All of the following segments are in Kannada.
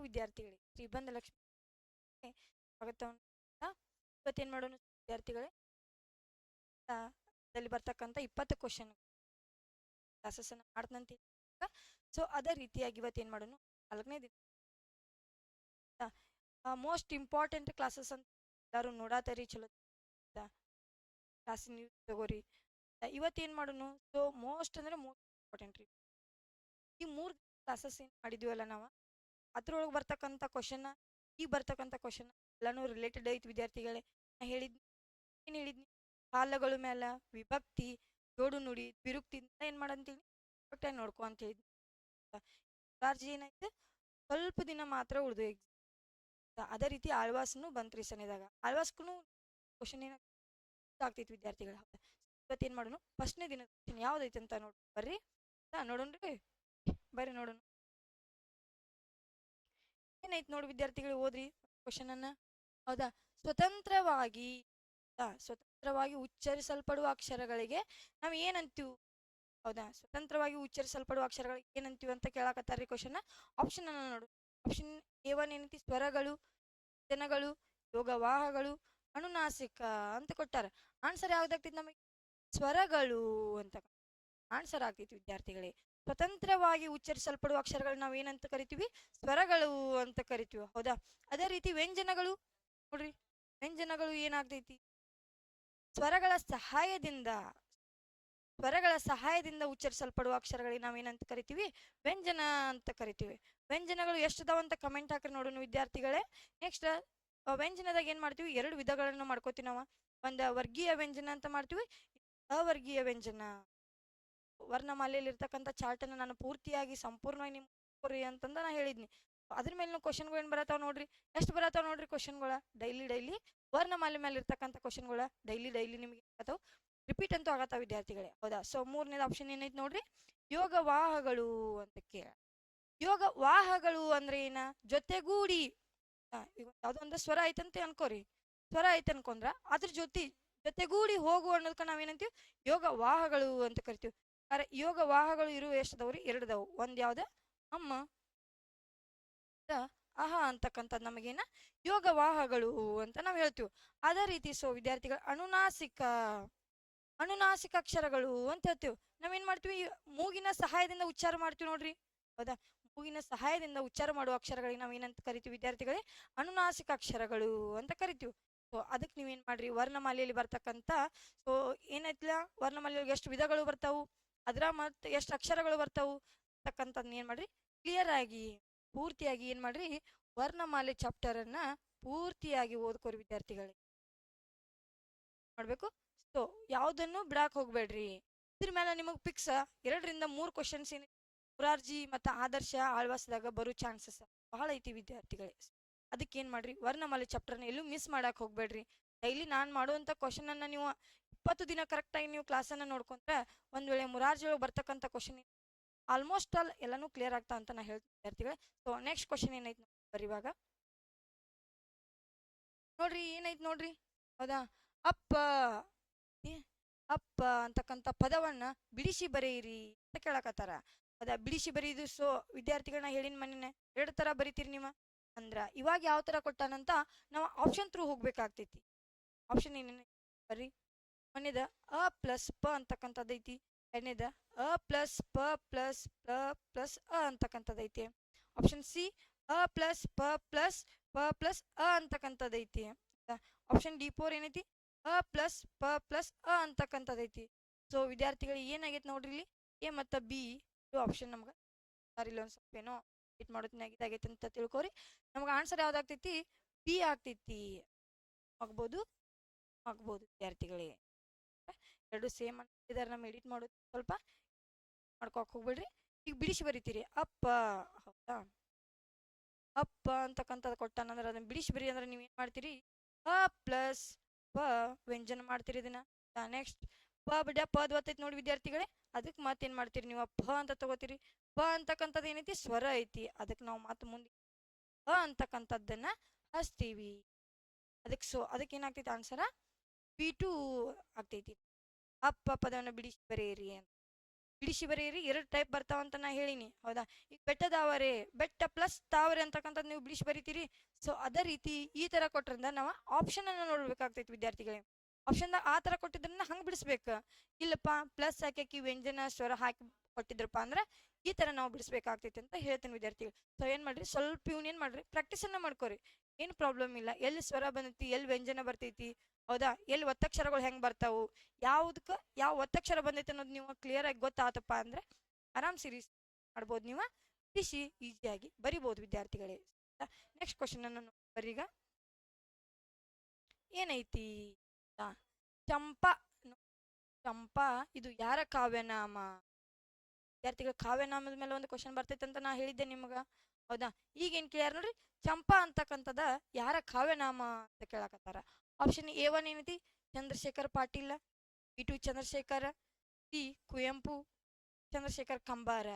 ವಿದ್ಯಾರ್ಥಿಗಳೇ ಶ್ರೀಬಂಧ ಲಕ್ಷ್ಮಿ ಸ್ವಾಗತವನ್ನು ಇವತ್ತೇನು ಮಾಡೋಣ ವಿದ್ಯಾರ್ಥಿಗಳೇ? ಆ, ದಲ್ಲಿ ಬರ್ತಕ್ಕಂಥ ಇಪ್ಪತ್ತು ಕ್ವಶನ್ ಕ್ಲಾಸಸ್ ಅನ್ನು ಸೊ ಅದೇ ರೀತಿಯಾಗಿ ಇವತ್ತೇನು ಮಾಡೋಣ? ನಾಲ್ಕನೇ ದಿನ. ಮೋಸ್ಟ್ ಇಂಪಾರ್ಟೆಂಟ್ ಕ್ಲಾಸಸ್ ಅಂತ ಎಲ್ಲರೂ ನೋಡಾತರಿ ಚಲೋ ಕ್ಲಾಸ್ ನೀವು ತಗೋರಿ. ಇವತ್ತೇನು ಮಾಡೋಣ? ಸೊ ಮೋಸ್ಟ್ ಅಂದ್ರೆ ಮೋಸ್ಟ್ ಇಂಪಾರ್ಟೆಂಟ್ ರೀ. ಈ ಮೂರು ಕ್ಲಾಸಸ್ ಏನು ಮಾಡಿದ್ವಲ್ಲ ನಾವು? ಅದ್ರೊಳಗೆ ಬರ್ತಕ್ಕಂಥ ಕ್ವಶನ್ ಈಗ ಬರ್ತಕ್ಕಂಥ ಕ್ವಶನ್ ಎಲ್ಲಾನು ರಿಲೇಟೆಡ್ ಐತಿ ವಿದ್ಯಾರ್ಥಿಗಳೇ. ನಾ ಹೇಳಿದ್ನಿ, ಏನು ಹೇಳಿದ್ನಿ? ಕಾಲಗಳ ಮೇಲೆ ವಿಭಕ್ತಿ, ಜೋಡು ನುಡಿ ಬಿರುಕ್ತಿ ಏನು ಮಾಡಂತೀನಿ ಒಟ್ಟೆ ನೋಡ್ಕೊ ಅಂತ ಹೇಳಿದ್ನಿ. ಚಾರ್ಜ್ ಏನಾಯ್ತು? ಸ್ವಲ್ಪ ದಿನ ಮಾತ್ರ ಉಳಿದು ಅದೇ ರೀತಿ ಆಳ್ವಾಸ್ನು ರೀ ಸನಿದಾಗ. ಆಳ್ವಾಸ್ಗೂ ಕ್ವಶನ್ ಏನಾಗ್ತೈತಿ ಆಗ್ತೈತಿ ವಿದ್ಯಾರ್ಥಿಗಳ ಇವತ್ತೇನು ಮಾಡೋಣ? ಫಸ್ಟ್ನೇ ದಿನದ ಕ್ವಶನ್ ಯಾವ್ದೈತೆ ಅಂತ ನೋಡಿ, ಬರ್ರಿ. ಹಾ, ನೋಡೋಣ್ರಿ. ಬರ್ರಿ ನೋಡೋಣ. ಏನೈತಿ ನೋಡಿ ವಿದ್ಯಾರ್ಥಿಗಳು, ಓದ್ರಿ ಕ್ವಶನ್ ಅನ್ನ. ಹೌದಾ? ಸ್ವತಂತ್ರವಾಗಿ ಸ್ವತಂತ್ರವಾಗಿ ಉಚ್ಚರಿಸಲ್ಪಡುವ ಅಕ್ಷರಗಳಿಗೆ ನಾವು ಏನಂತೀವಿ? ಹೌದಾ? ಸ್ವತಂತ್ರವಾಗಿ ಉಚ್ಚರಿಸಲ್ಪಡುವ ಅಕ್ಷರಗಳಿಗೆ ಏನಂತೀವಿ ಅಂತ ಕೇಳಾಕತ್ತಾರ್ರಿ ಕ್ವಶನ್ ಆಪ್ಷನ್ ಅನ್ನ ನೋಡು. ಆಪ್ಷನ್ ಎ ಒನ್ ಏನೈತಿ? ಸ್ವರಗಳು ಜನಗಳು ಯೋಗವಾಹಗಳು, ಅನುನಾಸಿಕ ಅಂತ ಕೊಟ್ಟಾರ. ಆನ್ಸರ್ ಯಾವ್ದಾಗ್ತೈತಿ ನಮಗೆ? ಸ್ವರಗಳು ಅಂತ. ಆನ್ಸರ್ ಆಗ್ತೈತಿ ವಿದ್ಯಾರ್ಥಿಗಳೇ. ಸ್ವತಂತ್ರವಾಗಿ ಉಚ್ಚರಿಸಲ್ಪಡುವ ಅಕ್ಷರಗಳು ನಾವು ಏನಂತ ಕರಿತೀವಿ? ಸ್ವರಗಳು ಅಂತ ಕರಿತೀವಿ. ಹೌದಾ? ಅದೇ ರೀತಿ ವ್ಯಂಜನಗಳು, ನೋಡ್ರಿ. ವ್ಯಂಜನಗಳು ಏನಾಗ್ತೈತಿ? ಸ್ವರಗಳ ಸಹಾಯದಿಂದ ಸ್ವರಗಳ ಸಹಾಯದಿಂದ ಉಚ್ಚರಿಸಲ್ಪಡುವ ಅಕ್ಷರಗಳಿಗೆ ನಾವೇನಂತ ಕರಿತೀವಿ? ವ್ಯಂಜನ ಅಂತ ಕರಿತೀವಿ. ವ್ಯಂಜನಗಳು ಎಷ್ಟದಾವ ಅಂತ ಕಮೆಂಟ್ ಹಾಕ್ರಿ ನೋಡೋಣ ವಿದ್ಯಾರ್ಥಿಗಳೇ. ನೆಕ್ಸ್ಟ್ ವ್ಯಂಜನದಾಗ ಏನ್ ಮಾಡ್ತೀವಿ? ಎರಡು ವಿಧಗಳನ್ನು ಮಾಡ್ಕೋತೀವಿ ನಾವು ಒಂದ ವರ್ಗೀಯ ವ್ಯಂಜನ ಅಂತ ಮಾಡ್ತೀವಿ. ಅವರ್ಗೀಯ ವ್ಯಂಜನ. ವರ್ಣಮಾಲೆಯಲ್ಲಿ ಇರ್ತಕ್ಕಂಥ ಚಾರ್ಟ್ ಅನ್ನ ನಾನು ಪೂರ್ತಿಯಾಗಿ ಸಂಪೂರ್ಣವಾಗಿ ಕೊಡ್ರಿ ಅಂತಂದ ನಾ ಹೇಳಿದ್ನಿ. ಅದ್ರ ಮೇಲಿನ ಕ್ವಶನ್ಗಳು ಏನ್ ಬರತಾವ ನೋಡ್ರಿ? ಎಷ್ಟು ಬರತಾವ ನೋಡ್ರಿ ಕ್ವಶನ್ಗಳ ಡೈಲಿ ಡೈಲಿ ವರ್ಣಮಾಲೆ ಮೇಲೆ ಇರ್ತಕ್ಕಂಥ ಕ್ವಶನ್ಗಳ ಡೈಲಿ ಡೈಲಿ ನಿಮಗೆ ಅಥವಾ ರಿಪೀಟ್ ಅಂತೂ ಆಗತ್ತಾವ ವಿದ್ಯಾರ್ಥಿಗಳೇ. ಹೌದಾ? ಸೊ ಮೂರನೇದು ಆಪ್ಷನ್ ಏನೈತಿ ನೋಡ್ರಿ? ಯೋಗ ವಾಹಗಳು ಅಂತ ಕೇಳ. ಯೋಗ ವಾಹಗಳು ಅಂದ್ರೆ ಏನ? ಜೊತೆಗೂಡಿ. ಯಾವ್ದೊಂದು ಸ್ವರ ಐತಂತ ಅನ್ಕೋರಿ. ಸ್ವರ ಐತೆ ಅನ್ಕೊಂಡ್ರ ಅದ್ರ ಜೊತೆ ಜೊತೆಗೂಡಿ ಹೋಗು ಅನ್ನೋದಕ್ಕ ನಾವೇನಂತೀವಿ ಯೋಗ ವಾಹಗಳು ಅಂತ ಕರಿತೀವಿ. ಅರೆ, ಯೋಗ ವಾಹಗಳು ಇರುವ ಎಷ್ಟದವ್ರಿ ಎರಡದವು. ಎರಡು ದವು ಒಂದ್ ಯಾವ್ದ? ಅಮ್ಮ. ಅಹ ಅಂತಕ್ಕಂಥದ್ದು ನಮಗೇನ? ಯೋಗ ವಾಹಗಳು ಅಂತ ನಾವು ಹೇಳ್ತೀವಿ. ಅದೇ ರೀತಿ ಸೊ ವಿದ್ಯಾರ್ಥಿಗಳು ಅನುನಾಸಿಕ ಅನುನಾಸಿಕ ಅಕ್ಷರಗಳು ಅಂತ ಹೇಳ್ತೀವಿ. ನಾವೇನ್ ಮಾಡ್ತೀವಿ? ಮೂಗಿನ ಸಹಾಯದಿಂದ ಉಚ್ಚಾರ ಮಾಡ್ತೀವಿ ನೋಡ್ರಿ. ಹೌದಾ? ಮೂಗಿನ ಸಹಾಯದಿಂದ ಉಚ್ಚಾರ ಮಾಡುವ ಅಕ್ಷರಗಳಿಗೆ ನಾವು ಏನಂತ ಕರಿತೀವಿ ವಿದ್ಯಾರ್ಥಿಗಳೇ? ಅನುನಾಸಿಕ ಅಕ್ಷರಗಳು ಅಂತ ಕರಿತೀವಿ. ಸೊ ಅದಕ್ಕೆ ನೀವೇನ್ ಮಾಡ್ರಿ? ವರ್ಣಮಾಲೆಯಲ್ಲಿ ಬರ್ತಕ್ಕಂಥ, ಸೊ ಏನೈತಿಲ್ಲ ವರ್ಣಮಾಲೆಯೊಳಗೆ ಎಷ್ಟು ವಿಧಗಳು ಬರ್ತಾವು? ಅದ್ರ ಮತ್ತೆ ಎಷ್ಟು ಅಕ್ಷರಗಳು ಬರ್ತಾವು ಅಂತಕ್ಕಂಥದ್ನ ಏನ್ ಮಾಡ್ರಿ? ಕ್ಲಿಯರ್ ಆಗಿ, ಪೂರ್ತಿಯಾಗಿ ಏನ್ ಮಾಡ್ರಿ? ವರ್ಣಮಾಲೆ ಚಾಪ್ಟರ್ ಅನ್ನ ಪೂರ್ತಿಯಾಗಿ ಓದ್ಕೋರಿ ವಿದ್ಯಾರ್ಥಿಗಳಿಗೆ ಮಾಡಬೇಕು? ಸೊ ಯಾವುದನ್ನು ಬಿಡಾಕ್ ಹೋಗ್ಬೇಡ್ರಿ. ಇದ್ರ ಮೇಲೆ ನಿಮಗೆ ಪಿಕ್ಸ್ ಎರಡರಿಂದ ಮೂರ್ ಕ್ವಶನ್ಸ್ ಏನ್ ಮುರಾರ್ಜಿ ಮತ್ತು ಆದರ್ಶ ಆಳ್ವಾಸದಾಗ ಬರೋ ಚಾನ್ಸಸ್ ಬಹಳ ಐತಿ ವಿದ್ಯಾರ್ಥಿಗಳೇ. ಅದಕ್ಕೆ ಏನು ಮಾಡ್ರಿ? ವರ್ಣಮಾಲೆ ಚಾಪ್ಟರ್ನ ಎಲ್ಲೂ ಮಿಸ್ ಮಾಡಕ್ ಹೋಗ್ಬೇಡ್ರಿ. ಡೈಲಿ ನಾನ್ ಮಾಡುವಂತ ಕ್ವಶನ್ ಅನ್ನ ನೀವು ಇಪ್ಪತ್ತು ದಿನ ಕರೆಕ್ಟಾಗಿ ನೀವು ಕ್ಲಾಸನ್ನ ನೋಡ್ಕೊಂಡ್ರೆ ಒಂದ್ ವೇಳೆ ಮುರಾರ್ಜಿ ಒಳಗೆ ಬರ್ತಕ್ಕಂಥ ಕ್ವಶನ್ ಆಲ್ಮೋಸ್ಟ್ ಆಲ್ ಎಲ್ಲಾನು ಕ್ಲಿಯರ್ ಆಗ್ತಾ ಅಂತ ನಾ ಹೇಳ್ತೀನಿ ವಿದ್ಯಾರ್ಥಿಗಳೇ ಸೊ ನೆಕ್ಸ್ಟ್ ಕ್ವಶನ್ ಏನೈತಿ ಬರೀವಾಗ ನೋಡ್ರಿ, ಏನೈತಿ ನೋಡ್ರಿ? ಹೌದಾ? ಅಪ್ಪ ಅಪ್ಪ ಅಂತಕ್ಕಂಥ ಪದವನ್ನ ಬಿಡಿಸಿ ಬರೆಯಿರಿ ಅಂತ ಕೇಳಕತ್ತಾರ. ಹೌದಾ? ಬಿಡಿಸಿ ಬರೀದು ಸೊ ವಿದ್ಯಾರ್ಥಿಗಳನ್ನ ಹೇಳಿನ ಮನೇನೆ ಎರಡು ತರ ಬರಿತೀರಿ ನೀವು? ಅಂದ್ರ ಇವಾಗ ಯಾವ ತರ ಕೊಟ್ಟಾನಂತ ನಾವು ಆಪ್ಷನ್ ಥ್ರೂ ಹೋಗ್ಬೇಕಾಗ್ತೈತಿ. ಆಪ್ಷನ್ ಏನೇನು ಬರ್ರಿ. ಮೊನ್ನೆದ ಅ ಪ್ಲಸ್ ಪ ಅಂತಕ್ಕಂಥದ್ದೈತಿ ಎರಡನೇದ ಅ ಪ್ಲಸ್ ಪ ಪ್ಲಸ್ ಪ ಪ್ಲಸ್ ಅ ಅಂತಕ್ಕಂಥದ್ದೈತಿ ಆಪ್ಷನ್ ಸಿ ಅ ಪ್ಲಸ್ ಪ ಪ್ಲಸ್ ಪ ಪ್ಲಸ್ ಅ ಅಂತಕ್ಕಂಥದ್ದೈತಿ ಆಪ್ಷನ್ ಡಿ ಫೋರ್ ಏನೈತಿ? ಅ ಪ್ಲಸ್ ಪ ಪ್ಲಸ್ ಅ ಅಂತಕ್ಕಂಥದ್ದೈತಿ ಸೊ, ವಿದ್ಯಾರ್ಥಿಗಳಿಗೆ ಏನಾಗೈತೆ ನೋಡ್ರಿ ಇಲ್ಲಿ? ಎ ಮತ್ತು ಬಿ ಇದು ಆಪ್ಷನ್ ನಮ್ಗೆ. ಸರಿ ಇಲ್ಲ ಒಂದು ಸ್ವಲ್ಪ ಏನೋ ಇಟ್ ಮಾಡೋದ್ನಾಗ ಇದಾಗೈತೆ ಅಂತ ತಿಳ್ಕೊರಿ. ನಮ್ಗೆ ಆನ್ಸರ್ ಯಾವ್ದಾಗ್ತೈತಿ ಬಿ ಆಗ್ತೈತಿ. ಆಗ್ಬೋದು? ಆಗ್ಬೋದು, ವಿದ್ಯಾರ್ಥಿಗಳೇ. ಎರಡು ಸೇಮ್ ಇದಾರೆ ನಮ್ಮ ಎಡಿಟ್ ಮಾಡೋದು. ಸ್ವಲ್ಪ ಮಾಡ್ಕೊಕ್ ಹೋಗ್ಬಿಡ್ರಿ. ಈಗ ಬಿಡಿಸಿ ಬರಿತೀರಿ. ಅಪ್ಪ, ಹೌದಾ? ಅಪ್ಪ ಅಂತಕ್ಕಂಥದ್ದು ಕೊಟ್ಟಾನಂದ್ರೆ ಅದನ್ನ ಬಿಡಿಸಿ ಬರಿ ಅಂದ್ರೆ ನೀವು ಏನು ಮಾಡ್ತೀರಿ? ಅ ಪ್ಲಸ್ ಪ ವ್ಯಂಜನ ಮಾಡ್ತೀರಿ ಇದನ್ನ. ನೆಕ್ಸ್ಟ್ ಪ ಬಿಡ ಪದ್ ಬರ್ತೈತಿ ನೋಡಿ ವಿದ್ಯಾರ್ಥಿಗಳೇ. ಅದಕ್ಕೆ ಮತ್ತೇನ್ ಮಾಡ್ತೀರಿ ನೀವು? ಪ ಅಂತ ತಗೋತೀರಿ. ಪ ಅಂತಕ್ಕಂಥದ್ದು ಏನೈತಿ? ಸ್ವರ ಐತಿ. ಅದಕ್ಕೆ ನಾವು ಮತ್ತೆ ಮುಂದೆ ಅ ಅಂತಕ್ಕಂಥದ್ದನ್ನ ಹಚ್ತೀವಿ. ಅದಕ್ಕೆ ಸೊ ಅದಕ್ಕೆ ಏನಾಗ್ತೈತಿ ಆನ್ಸರ ಪಿ ಟು ಆಗ್ತೈತಿ. ಅಪ್ಪ ಪದವನ್ನು ಬಿಡಿಸಿ ಬರೆಯಿರಿ ಅಂತ. ಬಿಡಿಸಿ ಬರೆಯಿರಿ, ಎರಡು ಟೈಪ್ ಬರ್ತಾವಂತ ನಾ ಹೇಳಿನಿ, ಹೌದಾ? ಈಗ ಬೆಟ್ಟದಾವರೆ ಬೆಟ್ಟ ಪ್ಲಸ್ ತಾವರೆ ಅಂತಕ್ಕಂಥದ್ದು ನೀವು ಬಿಡಿಸಿ ಬರೀತೀರಿ. ಸೊ ಅದೇ ರೀತಿ ಈ ತರ ಕೊಟ್ರಿಂದ ನಾವು ಆಪ್ಷನ್ ಅನ್ನು ನೋಡ್ಬೇಕಾಗ್ತೈತಿ ವಿದ್ಯಾರ್ಥಿಗಳಿಗೆ ಆಪ್ಷನ್ ಆ ತರ ಕೊಟ್ಟಿದ್ರನ್ನ ಹಂಗ ಬಿಡಿಸ್ಬೇಕು. ಇಲ್ಲಪ್ಪ ಪ್ಲಸ್ ಹಾಕಿ ವ್ಯಂಜನ, ಸ್ವರ ಹಾಕಿ ಕೊಟ್ಟಿದ್ರಪ್ಪ ಅಂದ್ರೆ ಈ ತರ ನಾವು ಬಿಡಿಸ್ಬೇಕಾಗ್ತೈತಿ ಅಂತ ಹೇಳ್ತೀನಿ ವಿದ್ಯಾರ್ಥಿಗಳು. ಸೊ ಏನ್ ಮಾಡ್ರಿ? ಸ್ವಲ್ಪ ಇವ್ನ ಏನ್ ಮಾಡ್ರಿ? ಪ್ರಾಕ್ಟೀಸ್ ಅನ್ನ ಮಾಡ್ಕೋರಿ. ಏನ್ ಪ್ರಾಬ್ಲಮ್ ಇಲ್ಲ. ಎಲ್ಲಿ ಸ್ವರ ಬಂದೈತಿ, ಎಲ್ಲಿ ವ್ಯಂಜನ ಬರ್ತೈತಿ? ಹೌದಾ? ಎಲ್ಲಿ ಒತ್ತಕ್ಷರಗಳು ಹೆಂಗ್ ಬರ್ತಾವು? ಯಾವ್ದಕ್ಕ, ಯಾವ ಒತ್ತಕ್ಷರ ಬಂದೈತೆ ಅನ್ನೋದು ನೀವು ಕ್ಲಿಯರ್ ಆಗಿ ಗೊತ್ತಾತಪ್ಪ ಅಂದ್ರೆ ಆರಾಮ್ ಸೀರೀಸ್ ಮಾಡ್ಬೋದು ನೀವು. ಬಿಡಿಸಿ ಈಸಿಯಾಗಿ ಬರಿಬೋದು ವಿದ್ಯಾರ್ಥಿಗಳೇ. ನೆಕ್ಸ್ಟ್ ಕ್ವಶನ್ ಅನ್ನು ಬರೀಗ. ಏನೈತಿ? ಚಂಪ ಚಂಪಾ ಚಂಪಾ ಇದು ಯಾರ ಕಾವ್ಯನಾಮ? ವಿದ್ಯಾರ್ಥಿಗಳ ಕಾವ್ಯನಾಮದ ಮೇಲೆ ಒಂದು ಕ್ವಶನ್ ಬರ್ತೈತೆ ಅಂತ ನಾ ಹೇಳಿದ್ದೆ ನಿಮಗ. ಹೌದಾ? ಈಗ ಏನ್ ಕೇಳ್ಯಾರ ನೋಡ್ರಿ, ಚಂಪಾ ಅಂತಕ್ಕಂಥದ ಯಾರ ಕಾವ್ಯನಾಮ ಅಂತ ಕೇಳಕತ್ತಾರ? ಆಪ್ಷನ್ ಎ ಒನ್ ಏನೈತಿ? Chandrashekhar Patil B two Chandrashekhar C Kuvempu, Chandrashekhar Kambar.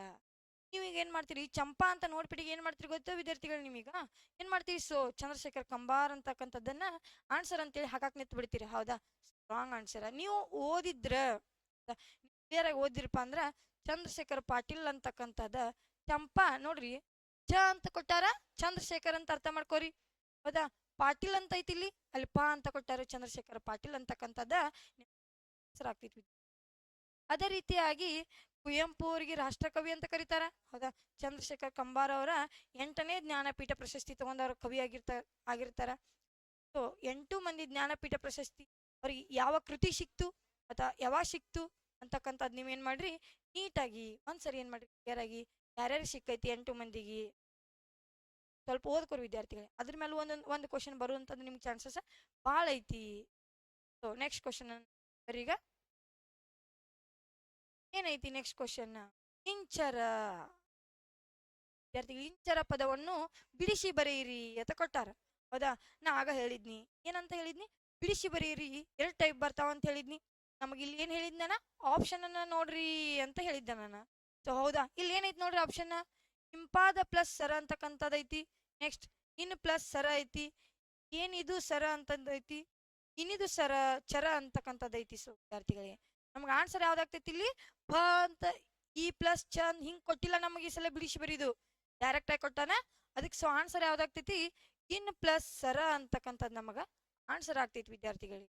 ನೀವು ಈಗ ಏನ್ ಮಾಡ್ತೀರಿ? ಚಂಪಾ ಅಂತ ನೋಡ್ಬಿಟ್ಟು ಏನು ಮಾಡ್ತೀರಿ ಗೊತ್ತಾ ವಿದ್ಯಾರ್ಥಿಗಳು ನಿಮೀಗ? ಏನು ಮಾಡ್ತೀರಿ? ಸೊ ಚಂದ್ರಶೇಖರ್ ಕಂಬಾರ್ ಅಂತಕ್ಕಂಥದ್ದನ್ನ ಆನ್ಸರ್ ಅಂತೇಳಿ ಹಾಕಕ್ಕೆ ನಿಂತು ಬಿಡ್ತೀರಿ. ಹೌದಾ? ಸ್ಟ್ರಾಂಗ್ ಆನ್ಸರ್ ನೀವು ಓದಿದ್ರ ಕ್ಲಿಯರಾಗಿ ಓದಿರಪ್ಪ ಅಂದ್ರ ಚಂದ್ರಶೇಖರ್ ಪಾಟೀಲ್ ಅಂತಕ್ಕಂಥದ್ದ ಚಂಪಾ ನೋಡ್ರಿ, ಚ ಅಂತ ಕೊಟ್ಟಾರ? ಚಂದ್ರಶೇಖರ್ ಅಂತ ಅರ್ಥ ಮಾಡ್ಕೋರಿ. ಹೌದಾ? ಪಾಟೀಲ್ ಅಂತ ಐತಿ ಇಲ್ಲಿ ಅಲ್ಲಿ ಪಾ ಅಂತ ಕೊಟ್ಟಾರ ಚಂದ್ರಶೇಖರ್ ಪಾಟೀಲ್ ಅಂತಕ್ಕಂಥದ್ದ ಹೆಸರು ಆಗ್ತೈತಿ ಅದೇ ರೀತಿಯಾಗಿ ಕುವೆಂಪು ಅವರಿಗೆ ರಾಷ್ಟ್ರಕವಿ ಅಂತ ಕರೀತಾರ. ಹೌದಾ? ಚಂದ್ರಶೇಖರ್ ಕಂಬಾರ ಅವರ ಎಂಟನೇ ಜ್ಞಾನಪೀಠ ಪ್ರಶಸ್ತಿ ತಗೊಂಡವ್ರ ಕವಿ ಆಗಿರ್ತ ಆಗಿರ್ತಾರ. ಸೊ, ಎಂಟು ಮಂದಿ ಜ್ಞಾನಪೀಠ ಪ್ರಶಸ್ತಿ ಅವ್ರಿಗೆ ಯಾವ ಕೃತಿ ಸಿಕ್ತು? ಅಥವಾ ಯಾವಾಗ ಸಿಕ್ತು? ಅಂತಕ್ಕಂಥದ್ದು ನೀವೇನ್ ಮಾಡ್ರಿ? ನೀಟಾಗಿ ಒಂದ್ಸರಿ ಏನ್ ಮಾಡ್ರಿ? ಕ್ಲಿಯರ್ ಆಗಿ ಯಾರ್ಯಾರು ಸಿಕ್ಕೈತಿ ಎಂಟು ಮಂದಿಗೆ? ಸ್ವಲ್ಪ ಓದ್ಕೋರಿ ವಿದ್ಯಾರ್ಥಿಗಳೇ. ಅದ್ರ ಮೇಲೆ ಒಂದೊಂದು ಒಂದು ಕ್ವಶನ್ ಬರುವಂಥದ್ದು ನಿಮ್ಗೆ ಚಾನ್ಸಸ್ ಭಾಳ ಐತಿ. ಸೊ ನೆಕ್ಸ್ಟ್ ಕ್ವಶನ್ ಬರೀಗ ಏನೈತಿ ನೆಕ್ಸ್ಟ್ ಕ್ವಶನ್ ಇಂಚರ. ವಿದ್ಯಾರ್ಥಿಗಳು, ಇಂಚರ ಪದವನ್ನು ಬಿಡಿಸಿ ಬರೆಯಿರಿ ಅಂತ ಕೊಟ್ಟಾರ. ಹೌದಾ? ನಾ ಆಗ ಹೇಳಿದ್ನಿ. ಏನಂತ ಹೇಳಿದ್ನಿ? ಬಿಡಿಸಿ ಬರೆಯಿರಿ, ಎರಡು ಟೈಪ್ ಬರ್ತಾವ ಅಂತ ಹೇಳಿದ್ನಿ. ನಮಗೆ ಇಲ್ಲಿ ಏನ್ ಹೇಳಿದ್ನ ಆಪ್ಷನ್ ಅನ್ನ ನೋಡ್ರಿ ಅಂತ ಹೇಳಿದ್ದೆ ನಾನು. ಸೊ ಹೌದಾ? ಇಲ್ಲಿ ಏನೈತಿ ನೋಡ್ರಿ ಆಪ್ಷನ್ ಹಿಂಪಾದ ಪ್ಲಸ್ ಸರ ಅಂತಕ್ಕಂಥದ್ದೈತಿ ನೆಕ್ಸ್ಟ್, ಇನ್ ಪ್ಲಸ್ ಸರ ಐತಿ. ಏನಿದು ಸರ ಅಂತಂದೈತಿ ಇನ್ನಿದು ಸರ, ಚರ ಅಂತಕ್ಕಂಥದ್ದೈತಿ ಸೊ ವಿದ್ಯಾರ್ಥಿಗಳಿಗೆ. ನಮ್ಗೆ ಆನ್ಸರ್ ಯಾವ್ದಾಗ್ತೈತಿ ಇಲ್ಲಿ? ಭ ಅಂತ ಇ ಪ್ಲಸ್ ಚ ಹಿಂಗ್ ಕೊಟ್ಟಿಲ್ಲ ನಮಗೆ ಈ ಸಲ ಬಿಡಿಸಿ ಬರೀದು. ಡೈರೆಕ್ಟ್ ಆಗಿ ಕೊಟ್ಟಾನ? ಅದಕ್ಕೆ ಸೊ ಆನ್ಸರ್ ಯಾವ್ದಾಗ್ತೈತಿ? ಇನ್ ಪ್ಲಸ್ ಸರ ಅಂತಕ್ಕಂಥದ್ದು ನಮಗ ಆನ್ಸರ್ ಆಗ್ತೈತಿ ವಿದ್ಯಾರ್ಥಿಗಳಿಗೆ.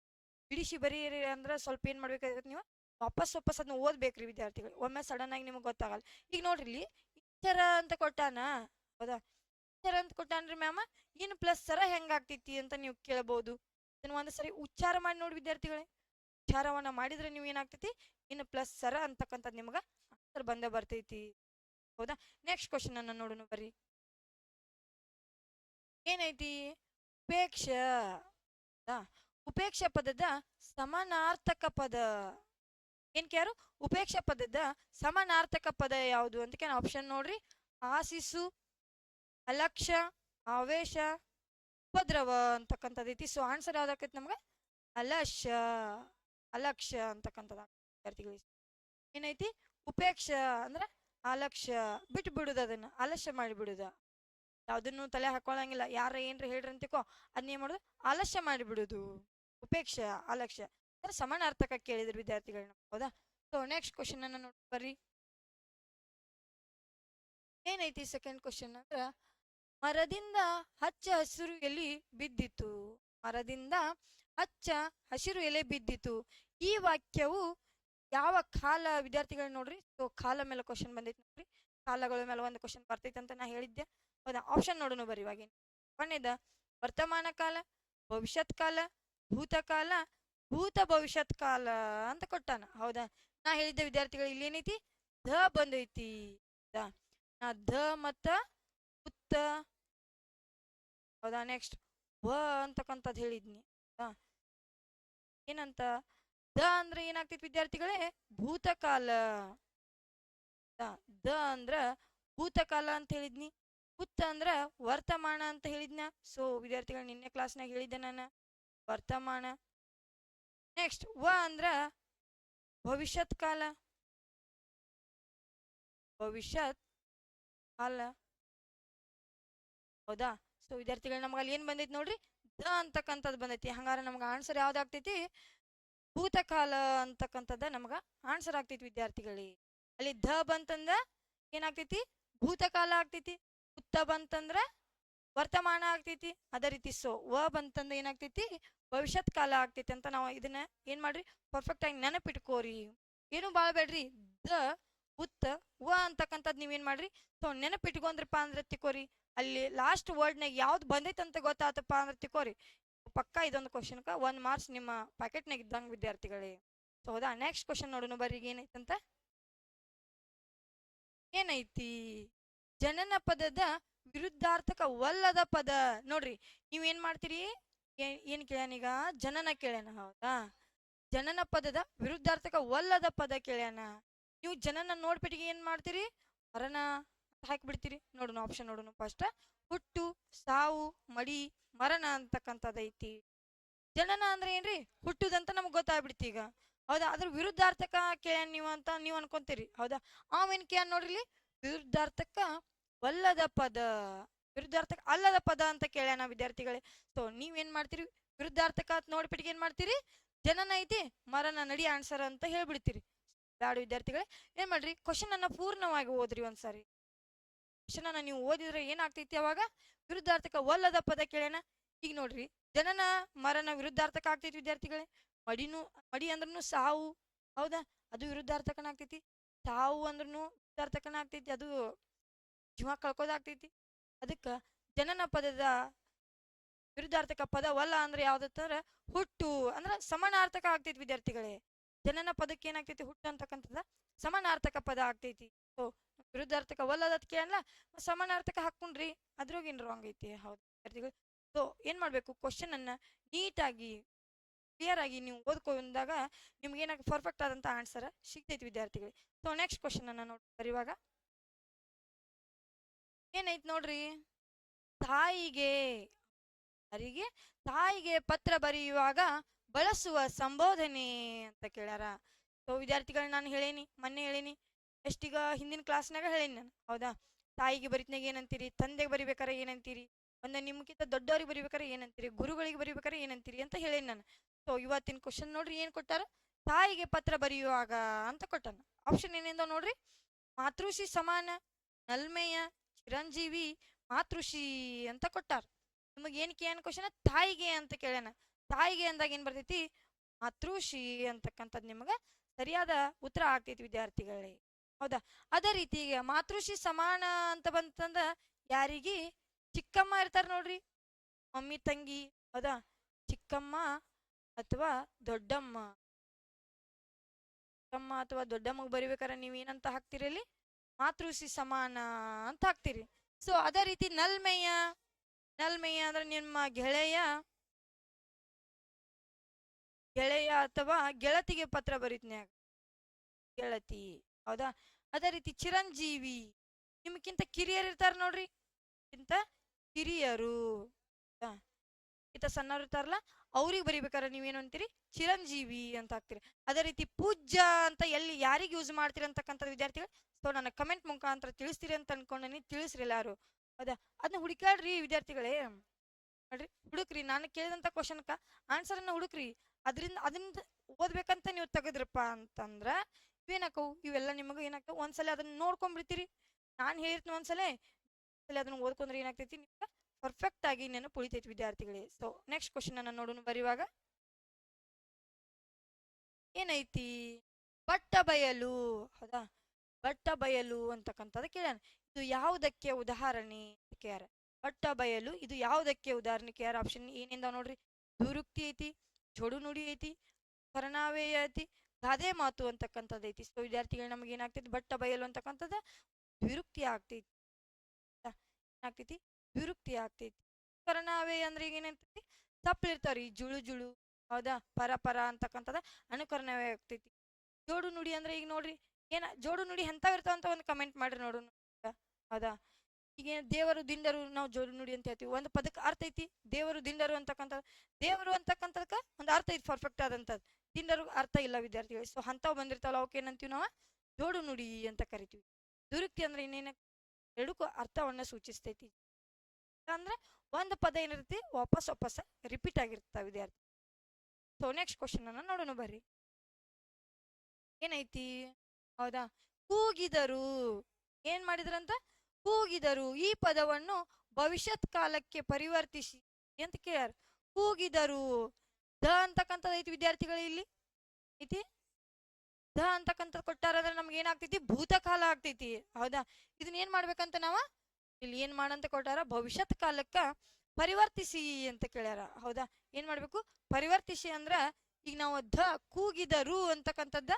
ಬಿಡಿಸಿ ಬರೀರಿ ಅಂದ್ರೆ ಸ್ವಲ್ಪ ಏನ್ ಮಾಡ್ಬೇಕಾಗತ್ತೆ ನೀವು? ವಾಪಸ್ ವಾಪಸ್ ಅದನ್ನ ಓದ್ಬೇಕ್ರಿ ವಿದ್ಯಾರ್ಥಿಗಳು. ಒಮ್ಮೆ ಸಡನ್ ಆಗಿ ನಿಮಗೆ ಗೊತ್ತಾಗಲ್ಲ. ಈಗ ನೋಡ್ರಿ ಇಲ್ಲಿ ಇಂಚರ ಅಂತ ಕೊಟ್ಟಾನ? ಹೌದಾ? ಚರ ಅಂತ ಕೊಟ್ಟಾನ್ರಿ ಮ್ಯಾಮ, ಏನು ಪ್ಲಸ್ ಸರ ಹೆಂಗಾಗ್ತೈತಿ ಅಂತ ನೀವು ಕೇಳಬಹುದು ಇದನ್ನ ಒಂದು ಸರಿ ಉಚ್ಚಾರ ಮಾಡಿ ನೋಡಿ ವಿದ್ಯಾರ್ಥಿಗಳೇ. ಉಚ್ಚಾರವನ್ನ ಮಾಡಿದ್ರೆ ನೀವು ಏನಾಗ್ತೈತಿ? ಇನ್ನು ಪ್ಲಸ್ ಸರ ಅಂತಕ್ಕಂಥದ್ದು ನಿಮಗ ಆನ್ಸರ್ ಬಂದೇ ಬರ್ತೈತಿ. ಹೌದಾ? ನೆಕ್ಸ್ಟ್ ಕ್ವಶನ್ ಅನ್ನ ನೋಡೋಣ ಬರ್ರಿ. ಏನೈತಿ? ಉಪೇಕ್ಷ? ಉಪೇಕ್ಷ ಪದದ ಸಮಾನಾರ್ಥಕ ಪದ. ಏನ್ ಯಾರು ಉಪೇಕ್ಷ ಪದದ ಸಮಾನಾರ್ಥಕ ಪದ ಯಾವುದು ಅಂತ ಕೇಳ ಆಪ್ಷನ್ ನೋಡ್ರಿ. ಆಶಿಸು ಅಲಕ್ಷ ಆವೇಶ, ಉಪದ್ರವ ಅಂತಕ್ಕಂಥದ್ದು ಐತಿ. ಸೊ ಆನ್ಸರ್ ಯಾವ್ದಾಕೈತಿ ನಮ್ಗೆ? ಅಲಕ್ಷ್ಯ ಅಲಕ್ಷ ಅಂತಕ್ಕಂಥದ್ದು ವಿದ್ಯಾರ್ಥಿಗಳಿಗೆ. ಏನೈತಿ? ಉಪೇಕ್ಷ ಅಂದ್ರೆ ಅಲಕ್ಷ್ಯ ಬಿಟ್ಟು ಬಿಡುದು ಅದನ್ನ. ಆಲಸ್ಯ ಮಾಡಿ ಬಿಡುದ ಯಾವ್ದನ್ನು ತಲೆ ಹಾಕೊಳ್ಳಂಗಿಲ್ಲ ಯಾರ ಏನ್ರ ಹೇಳ್ರಿ ಅಂತಿಕೋ ಅದನ್ನ ಏನ್ ಮಾಡುದು? ಆಲಸ್ಯ ಮಾಡಿ ಬಿಡುದು ಉಪೇಕ್ಷ, ಅಲಕ್ಷ್ಯ. ಸಮಾನಾರ್ಥಕ ಕೇಳಿದ್ರು ವಿದ್ಯಾರ್ಥಿಗಳನ್ನ ಹೌದಾ? ಸೊ ನೆಕ್ಸ್ಟ್ ಕ್ವಶನ್ ಅನ್ನ ನೋಡಿ, ಬರ್ರಿ. ಏನೈತಿ ಸೆಕೆಂಡ್ ಕ್ವಶನ್ ಅಂದ್ರ, ಮರದಿಂದ ಹಚ್ಚ ಹಸಿರು ಎಲೆ ಬಿದ್ದಿತು ಮರದಿಂದ ಹಚ್ಚ ಹಸಿರು ಎಲೆ ಬಿದ್ದಿತು ಈ ವಾಕ್ಯವು ಯಾವ ಕಾಲ, ವಿದ್ಯಾರ್ಥಿಗಳು ನೋಡ್ರಿ? ಸೊ ಕಾಲ ಮೇಲೆ ಕ್ವಶನ್ ಬಂದೈತಿ ನೋಡ್ರಿ. ಕಾಲಗಳ ಮೇಲೆ ಒಂದು ಕ್ವಶನ್ ಬರ್ತೈತೆ ಅಂತ ನಾ ಹೇಳಿದ್ದೆ. ಹೌದಾ? ಆಪ್ಷನ್ ನೋಡೋಣ ಬರ್ರಿ ಇವಾಗ ಒಂದೇದ ವರ್ತಮಾನ ಕಾಲ, ಭವಿಷ್ಯತ್ ಕಾಲ, ಭೂತಕಾಲ ಭೂತ ಭವಿಷ್ಯತ್ ಕಾಲ ಅಂತ ಕೊಟ್ಟಾನ. ಹೌದಾ? ನಾ ಹೇಳಿದ್ದೆ ವಿದ್ಯಾರ್ಥಿಗಳು ಇಲ್ಲಿ ಏನೈತಿ ಧ ಬಂದೈತಿ ನಾ ಧ ಮತ್ತ ಉತ್ತ ಹೌದಾ? ನೆಕ್ಸ್ಟ್ ವ ಅಂತಕ್ಕಂಥದ್ದು ಹೇಳಿದ್ನಿ. ಏನಂತ? ದ ಅಂದ್ರೆ ಏನಾಗ್ತೈತಿ ವಿದ್ಯಾರ್ಥಿಗಳೇ? ಭೂತಕಾಲ? ದ ಅಂದ್ರ ಭೂತಕಾಲ ಅಂತ ಹೇಳಿದ್ನಿ. ಉತ್ತ ಅಂದ್ರ ವರ್ತಮಾನ ಅಂತ ಹೇಳಿದ್ನ. ಸೊ ವಿದ್ಯಾರ್ಥಿಗಳು ನಿನ್ನೆ ಕ್ಲಾಸ್ನಾಗ ಹೇಳಿದ್ದೆ ನಾನು. ವರ್ತಮಾನ. ನೆಕ್ಸ್ಟ್ ವ ಅಂದ್ರ ಭವಿಷ್ಯತ್ ಕಾಲ. ಭವಿಷ್ಯತ್ ಕಾಲ. ಹೌದಾ? ಸೊ ವಿದ್ಯಾರ್ಥಿಗಳು ನಮ್ಗೆ ಅಲ್ಲಿ ಏನ್ ಬಂದೈತಿ ನೋಡ್ರಿ? ದ ಅಂತಕ್ಕಂಥದ್ದು ಬಂದೈತಿ. ಹಂಗಾರ ನಮ್ಗೆ ಆನ್ಸರ್ ಯಾವ್ದಾಗ್ತೈತಿ ಭೂತಕಾಲ ಅಂತಕ್ಕಂಥದ್ದು ನಮ್ಗೆ ಆನ್ಸರ್ ಆಗ್ತೈತಿ ವಿದ್ಯಾರ್ಥಿಗಳಿಗೆ. ಅಲ್ಲಿ ಧ ಬಂತಂದ್ರ ಏನಾಗ್ತೈತಿ? ಭೂತಕಾಲ ಆಗ್ತೈತಿ. ಉತ್ತ ಬಂತಂದ್ರ ವರ್ತಮಾನ ಆಗ್ತೈತಿ, ಅದೇ ರೀತಿ ಸೊ, ವ ಬಂತಂದ್ರೆ ಏನಾಗ್ತೈತಿ, ಭವಿಷ್ಯತ್ ಕಾಲ ಆಗ್ತೈತಿ ಅಂತ ನಾವು ಇದನ್ನ ಏನ್ ಮಾಡ್ರಿ ಪರ್ಫೆಕ್ಟ್ ಆಗಿ ನೆನಪಿಟ್ಕೋರಿ. ಏನು ಬಾಳ ಬೇಡ್ರಿ ದ, ಉತ್ತ, ವ ಅಂತಕ್ಕಂಥದ್ದು ನೀವೇನ್ ಮಾಡ್ರಿ, ಸೊ, ನೆನಪಿಟ್ಕೊಂಡ್ರಪ್ಪ ಅಂದ್ರೆ ತಿಕೋರಿ. ಅಲ್ಲಿ ಲಾಸ್ಟ್ ವರ್ಡ್ನಾಗ ಯಾವ್ದು ಬಂದೈತೆ ಅಂತ ಗೊತ್ತಾತಪ್ಪ ಅಂದ್ರೆ ತಿಕೋರಿ. ಪಕ್ಕ ಇದೊಂದು ಕ್ವಶನ್ಕ ಒಂದ್ ಮಾರ್ಕ್ಸ್ ನಿಮ್ಮ ಪ್ಯಾಕೆಟ್ನಾಗ ಇದ್ದಂಗ ವಿದ್ಯಾರ್ಥಿಗಳೇ. ಸೊ, ಹೌದಾ? ನೆಕ್ಸ್ಟ್ ಕ್ವಶನ್ ನೋಡೋಣ ಬರ್ರಿ ಏನೈತಂತ? ಏನೈತಿ? ಜನನ ಪದದ ವಿರುದ್ಧಾರ್ಥಕ ವಲ್ಲದ ಪದ. ನೋಡ್ರಿ, ನೀವೇನ್ ಮಾಡ್ತೀರಿ? ಏನ್ ಕೇಳ್ಯಾನೀಗ ಜನನ ಕೇಳ್ಯಾನ, ಹೌದಾ? ಜನನ ಪದದ ವಿರುದ್ಧಾರ್ಥಕ ವಲ್ಲದ ಪದ ಕೇಳ್ಯಾನ. ನೀವು ಜನನ ನೋಡ್ಬಿಟ್ಟಿಗೆ ಏನ್ ಮಾಡ್ತೀರಿ? ಮರಣ ಹಾಕ್ಬಿಡ್ತೀರಿ. ನೋಡೋಣ ಆಪ್ಷನ್ ನೋಡೋಣ ಫಸ್ಟ್ ಹುಟ್ಟು, ಸಾವು, ಮಡಿ, ಮರಣ ಅಂತಕ್ಕಂಥದ್ದೈತಿ ಜನನ ಅಂದ್ರೆ ಏನ್ರಿ? ಹುಟ್ಟುದಂತ ನಮ್ಗೆ ಗೊತ್ತಾಗ್ಬಿಡ್ತಿ ಈಗ. ಹೌದಾ? ಅದ್ರ ವಿರುದ್ಧಾರ್ಥಕ ಕೇಳ್ಯಾನ ನೀವು ಅಂತ ನೀವು ಅನ್ಕೊಂತೀರಿ. ಹೌದಾ? ಅವೇನ್ ಕೇಳ್ಯಾನ ನೋಡ್ರಿ ವಿರುದ್ಧಾರ್ಥಕ ವಲ್ಲದ ಪದ ವಿರುದ್ಧಾರ್ಥಕ, ಅಲ್ಲದ ಪದ ಅಂತ ಕೇಳ್ಯಾನ ವಿದ್ಯಾರ್ಥಿಗಳೇ. ಸೊ ನೀವೇನ್ ಮಾಡ್ತೀರಿ? ವಿರುದ್ಧಾರ್ಥಕ ನೋಡ್ಬಿಟ್ಟಿಗೆ ಏನ್ ಮಾಡ್ತೀರಿ? ಜನನ ಐತಿ, ಮರನ ನಡಿ ಆನ್ಸರ್ ಅಂತ ಹೇಳ್ಬಿಡ್ತೀರಿ. ಬ್ಯಾಡ ವಿದ್ಯಾರ್ಥಿಗಳೇ, ಏನ್ ಮಾಡ್ರಿ? ಕ್ವಶನ್ ಅನ್ನ ಪೂರ್ಣವಾಗಿ ಓದ್ರಿ ಒಂದ್ಸಾರಿ. ಕ್ವಶನ್ ಅನ್ನ ನೀವು ಓದಿದ್ರೆ ಏನಾಗ್ತೈತಿ ಅವಾಗ? ವಿರುದ್ಧಾರ್ಥಕ ಒಲ್ಲದ ಪದ ಕೇಳ್ಯಾನ? ಈಗ ನೋಡ್ರಿ, ಜನನ ಮರಣ ವಿರುದ್ಧಾರ್ಥಕ ಆಗ್ತೈತಿ ವಿದ್ಯಾರ್ಥಿಗಳೇ. ಮಡಿನು, ಮಡಿ ಅಂದ್ರೂ ಸಾವು. ಹೌದಾ? ಅದು ವಿರುದ್ಧಾರ್ಥಕನ ಆಗ್ತೈತಿ ಸಾವು ಅಂದ್ರೂ ವಿರುದ್ಧಾರ್ಥಕನ ಆಗ್ತೈತಿ ಅದು ಜೀವ ಕಳ್ಕೋದಾಗ್ತೈತಿ. ಅದಕ್ಕ ಜನನ ಪದದ ವಿರುದ್ಧಾರ್ಥಕ ಪದವಲ್ಲ ಅಂದ್ರೆ ಯಾವ್ದಂದ್ರ ಹುಟ್ಟು ಅಂದ್ರ ಸಮಾನಾರ್ಥಕ ಆಗ್ತೈತಿ ವಿದ್ಯಾರ್ಥಿಗಳೇ. ಜನನ ಪದಕ್ಕೆ ಏನಾಗ್ತೈತಿ ಹುಟ್ಟು ಅಂತಕ್ಕಂಥದ್ದು ಸಮಾನಾರ್ಥಕ ಪದ ಆಗ್ತೈತಿ. ಓ, ವಿರುದ್ಧಾರ್ಥಕ ವಲ್ಲದ ಕೇಳಲ್ಲ ಸಮಾನಾರ್ಥಕ ಹಾಕೊಂಡ್ರಿ ಅದ್ರಾಗೇನು ರಾಂಗ್ ಐತಿ. ಹೌದು ವಿದ್ಯಾರ್ಥಿಗಳು. ಸೊ ಏನ್ ಮಾಡ್ಬೇಕು? ಕ್ವಶನ್ ಅನ್ನ ನೀಟಾಗಿ ಕ್ಲಿಯರ್ ಆಗಿ ನೀವು ಓದ್ಕೊಂಡಾಗ ನಿಮ್ಗೆ ಏನಾಗ ಪರ್ಫೆಕ್ಟ್ ಆದಂತ ಆನ್ಸರ್ ಸಿಗ್ತೈತಿ ವಿದ್ಯಾರ್ಥಿಗಳಿಗೆ ಸೊ ನೆಕ್ಸ್ಟ್ ಕ್ವಶನ್ ಅನ್ನ ನೋಡಿ ಬರೀವಾಗ ಏನೈತಿ ನೋಡ್ರಿ? ತಾಯಿಗೆ, ಯಾರಿಗೆ? ತಾಯಿಗೆ ಪತ್ರ ಬರೆಯುವಾಗ ಬಳಸುವ ಸಂಬೋಧನೆ ಅಂತ ಕೇಳ್ಯಾರ. ಸೊ ವಿದ್ಯಾರ್ಥಿಗಳು ನಾನು ಹೇಳೇನಿ, ಮೊನ್ನೆ ಹೇಳೇನಿ, ಎಷ್ಟೀಗ ಹಿಂದಿನ ಕ್ಲಾಸ್ನಾಗ ಹೇಳೇನಿ ನಾನು. ಹೌದಾ? ತಾಯಿಗೆ ಬರಿತ್ನಾಗ ಏನಂತೀರಿ? ತಂದೆಗೆ ಬರಿಬೇಕಾರೆ ಏನಂತೀರಿ? ಒಂದು ನಿಮ್ಗಿಂತ ದೊಡ್ಡವ್ರಿಗೆ ಬರಿಬೇಕಾರೆ ಏನಂತೀರಿ? ಗುರುಗಳಿಗೆ ಬರಿಬೇಕಾರೆ ಏನಂತೀರಿ ಅಂತ ಹೇಳೇನಿ ನಾನು. ಸೊ ಇವತ್ತಿನ ಕ್ವಶನ್ ನೋಡ್ರಿ ಏನ್ ಕೊಟ್ಟಾರ? ತಾಯಿಗೆ ಪತ್ರ ಬರೆಯುವಾಗ ಅಂತ ಕೊಟ್ಟಾನ. ಆಪ್ಷನ್ ಏನಿಂದ ನೋಡ್ರಿ? ಮಾತೃಶಿ ಸಮಾನ, ನಲ್ಮೆಯ ಚಿರಂಜೀವಿ ಮಾತೃಷಿ ಅಂತ ಕೊಟ್ಟಾರ. ನಿಮಗೆ ಏನಕ್ಕೆ ಏನ್ ಕ್ವಶನ್ ತಾಯಿಗೆ ಅಂತ ಕೇಳ್ಯಾನ. ತಾಯಿಗೆ ಅಂದಾಗ ಏನ್ ಬರ್ತೈತಿ? ಮಾತೃಷಿ ಅಂತಕ್ಕಂಥದ್ದು ನಿಮಗೆ ಸರಿಯಾದ ಉತ್ತರ ಆಗ್ತೈತಿ ವಿದ್ಯಾರ್ಥಿಗಳೇ ಹೌದಾ? ಅದೇ ರೀತಿ ಈಗ ಸಮಾನ ಅಂತ ಬಂತಂದ್ರ ಯಾರಿಗೆ? ಚಿಕ್ಕಮ್ಮ ಇರ್ತಾರ ನೋಡ್ರಿ. ಮಮ್ಮಿ, ತಂಗಿ, ಹೌದಾ? ಚಿಕ್ಕಮ್ಮ ಅಥವಾ ದೊಡ್ಡಮ್ಮ. ಚಿಕ್ಕಮ್ಮ ಅಥವಾ ದೊಡ್ಡಮ್ಮಗೆ ಬರಿಬೇಕಾರೆ ನೀವು ಏನಂತ ಮಾತೃಷಿ ಸಮಾನ ಅಂತ ಹಾಕ್ತೀರಿ. ಸೊ ಅದೇ ರೀತಿ ನಲ್ಮೆಯ ನಲ್ಮೆಯ ಅಂದ್ರೆ ನಿಮ್ಮ ಗೆಳೆಯ ಗೆಳೆಯ ಅಥವಾ ಗೆಳತಿಗೆ ಪತ್ರ ಬರೀತೀನಿ ಗೆಳತಿ, ಹೌದಾ? ಅದೇ ರೀತಿ ಚಿರಂಜೀವಿ ನಿಮ್ಗಿಂತ ಕಿರಿಯರು ಇರ್ತಾರ ನೋಡ್ರಿ. ಇಂತ ಕಿರಿಯರು. ಇಂತ ಸಣ್ಣವ್ರು ಇರ್ತಾರಲ್ಲ, ಅವ್ರಿಗೆ ಬರಿಬೇಕಾದ್ರೆ ನೀವೇನು ಅಂತೀರಿ? ಚಿರಂಜೀವಿ ಅಂತ ಹಾಕ್ತೀರಿ. ಅದೇ ರೀತಿ ಪೂಜ್ಯ ಅಂತ ಎಲ್ಲಿ ಯಾರಿಗೆ ಯೂಸ್ ಮಾಡ್ತೀರಿ ಅಂತಕ್ಕಂಥ ವಿದ್ಯಾರ್ಥಿಗಳು? ಸೊ ನನ್ನ ಕಮೆಂಟ್ ಮುಖಾಂತರ ತಿಳಿಸ್ತೀರಿ ಅಂತ ಅನ್ಕೊಂಡನಿ, ತಿಳಿಸ್ರಿ ಎಲ್ಲಾರು. ಹೌದಾ ಅದನ್ನ ಹುಡುಕಾಡ್ರಿ ವಿದ್ಯಾರ್ಥಿಗಳೇ. ನೋಡ್ರಿ, ಹುಡುಕ್ರಿ, ನಾನು ಕೇಳಿದಂತ ಕ್ವಶನ್ಕ ಆನ್ಸರ್ ಅನ್ನ ಹುಡುಕ್ರಿ. ಅದರಿಂದ ಅದನ್ನ ಓದ್ಬೇಕಂತ ನೀವು ತೆಗೆದ್ರಪ್ಪ ಅಂತಂದ್ರ ಇವೇನಾಕವು ಇವೆಲ್ಲ ನಿಮಗೆ ಏನಾಗ್ತಾವ? ಒಂದ್ಸಲ ಅದನ್ನ ನೋಡ್ಕೊಂಡ್ಬಿಡ್ತೀರಿ ನಾನು ಹೇಳಿರ್ತೀನಿ ಒಂದ್ಸಲ ಅದನ್ನ ಓದ್ಕೊಂಡ್ರೆ ಏನಾಗ್ತೈತಿ ನಿಮ್ಗೆ? ಪರ್ಫೆಕ್ಟ್ ಆಗಿ ನೆನಪು ಉಳಿತೈತಿ ವಿದ್ಯಾರ್ಥಿಗಳೇ ಸೊ ನೆಕ್ಸ್ಟ್ ಕ್ವಶನ್ ಅನ್ನ ನೋಡೋಣ ಬರೆಯುವಾಗ ಏನೈತಿ? ಬಟ್ಟ ಬಯಲು. ಹೌದಾ? ಬಟ್ಟ ಬಯಲು ಅಂತಕ್ಕಂಥದ್ದು ಕೇಳೋಣ ಇದು ಯಾವುದಕ್ಕೆ ಉದಾಹರಣೆ ಕೇರ್ ಬಟ್ಟ ಬಯಲು, ಇದು ಯಾವುದಕ್ಕೆ ಉದಾಹರಣೆ ಆರ್ ಆಪ್ಷನ್ ಏನಿಂದ ನೋಡ್ರಿ? ದುರುಕ್ತಿ ಐತಿ ಜೋಡು ನುಡಿ ಐತಿ, ಕರ್ಣಾವೇಯ ಐತಿ, ಗಾದೆ ಮಾತು ಅಂತಕ್ಕಂಥದ್ದು ಐತಿ. ಸೊ ವಿದ್ಯಾರ್ಥಿಗಳು ನಮಗೆ ಏನಾಗ್ತೈತಿ? ಬಟ್ಟ ಬಯಲು ಅಂತಕ್ಕಂಥದ್ದು ವಿರುಕ್ತಿ ಆಗ್ತೈತಿ? ಏನಾಗ್ತೈತಿ? ವಿರುಕ್ತಿ ಆಗ್ತೈತಿ. ಅನುಕರಣಾವೇ ಅಂದ್ರೆ ಈಗ ಏನಂತೈತಿ ತಪ್ಪು ಇರ್ತಾವ್ರಿ ಜುಳು ಜುಳು, ಹೌದಾ? ಪರ ಪರ ಅಂತಕ್ಕಂಥದ್ದು ಅನುಕರಣವೇ ಆಗ್ತೈತಿ. ಜೋಡು ನುಡಿ ಅಂದ್ರೆ ಈಗ ನೋಡ್ರಿ, ಏನ ಜೋಡು ನುಡಿ ಎಂಥವಿರ್ತಾವ ಅಂತ ಒಂದು ಕಮೆಂಟ್ ಮಾಡ್ರಿ ನೋಡು ಹೌದಾ? ಈಗ ದೇವರು ದಿಂಡರು ನಾವು ಜೋಡು ನುಡಿ ಅಂತ ಹೇಳ್ತೀವಿ, ಒಂದು ಪದಕ್ಕೆ ಅರ್ಥ ಐತಿ, ದೇವರು ದಿಂಡರು ಅಂತಕ್ಕಂಥದ್ದು ದೇವರು ಅಂತಕ್ಕಂಥದಕ್ಕ ಒಂದು ಅರ್ಥ ಐತಿ ಪರ್ಫೆಕ್ಟ್ ಆದಂಥದ್ದು ದಿಂಡರು ಅರ್ಥ ಇಲ್ಲ ವಿದ್ಯಾರ್ಥಿಗಳು ಸೊ ಅಂಥವು ಬಂದಿರ್ತಾವಲ್ಲ ಅವಕ್ಕೆ ಏನಂತೀವಿ ನಾವು? ಜೋಡು ನುಡಿ ಅಂತ ಕರಿತೀವಿ. ದುರುಕ್ತಿ ಅಂದ್ರೆ ಇನ್ನೇನ? ಎರಡಕ್ಕೂ ಅರ್ಥವನ್ನ ಸೂಚಿಸ್ತೈತಿ. ಅಂದ್ರೆ ಒಂದು ಪದ ಏನಿರುತ್ತೆ, ವಾಪಸ್ ವಾಪಸ್ ರಿಪೀಟ್ ಆಗಿರ್ತಾವ ವಿದ್ಯಾರ್ಥಿ? ಸೊ ನೆಕ್ಸ್ಟ್ ಕ್ವಶನ್ ಅನ್ನ ನೋಡೋಣ ಬರ್ರಿ. ಏನೈತಿ? ಹೌದಾ? ಕೂಗಿದರು. ಏನ್ ಮಾಡಿದ್ರಂತ? ಕೂಗಿದರು. ಈ ಪದವನ್ನು ಭವಿಷ್ಯತ್ ಕಾಲಕ್ಕೆ ಪರಿವರ್ತಿಸಿ ಅಂತ ಕೇಳ್ಯಾರ. ಕೂಗಿದರು. ದ ಅಂತಕ್ಕಂಥದ್ದು ಐತಿ ವಿದ್ಯಾರ್ಥಿಗಳು ಇಲ್ಲಿ. ಐತಿ? ದ ಅಂತಕ್ಕಂಥದ್ದು ಕೊಟ್ಟಾರಂದ್ರೆ ನಮ್ಗೆ ಏನಾಗ್ತೈತಿ? ಭೂತಕಾಲ ಆಗ್ತೈತಿ. ಹೌದಾ? ಇದನ್ನ ಏನ್ ಮಾಡ್ಬೇಕಂತ ನಾವ? ಇಲ್ಲಿ ಏನ್ ಮಾಡಂತ ಕೊಟ್ಟಾರ, ಭವಿಷ್ಯತ್ ಕಾಲಕ್ಕ ಪರಿವರ್ತಿಸಿ ಅಂತ ಕೇಳ್ಯಾರ. ಹೌದಾ? ಏನ್ ಮಾಡ್ಬೇಕು? ಪರಿವರ್ತಿಸಿ ಅಂದ್ರ ಈಗ ನಾವು ಧ ಕೂಗಿದರು ಅಂತಕ್ಕಂಥದ್ದ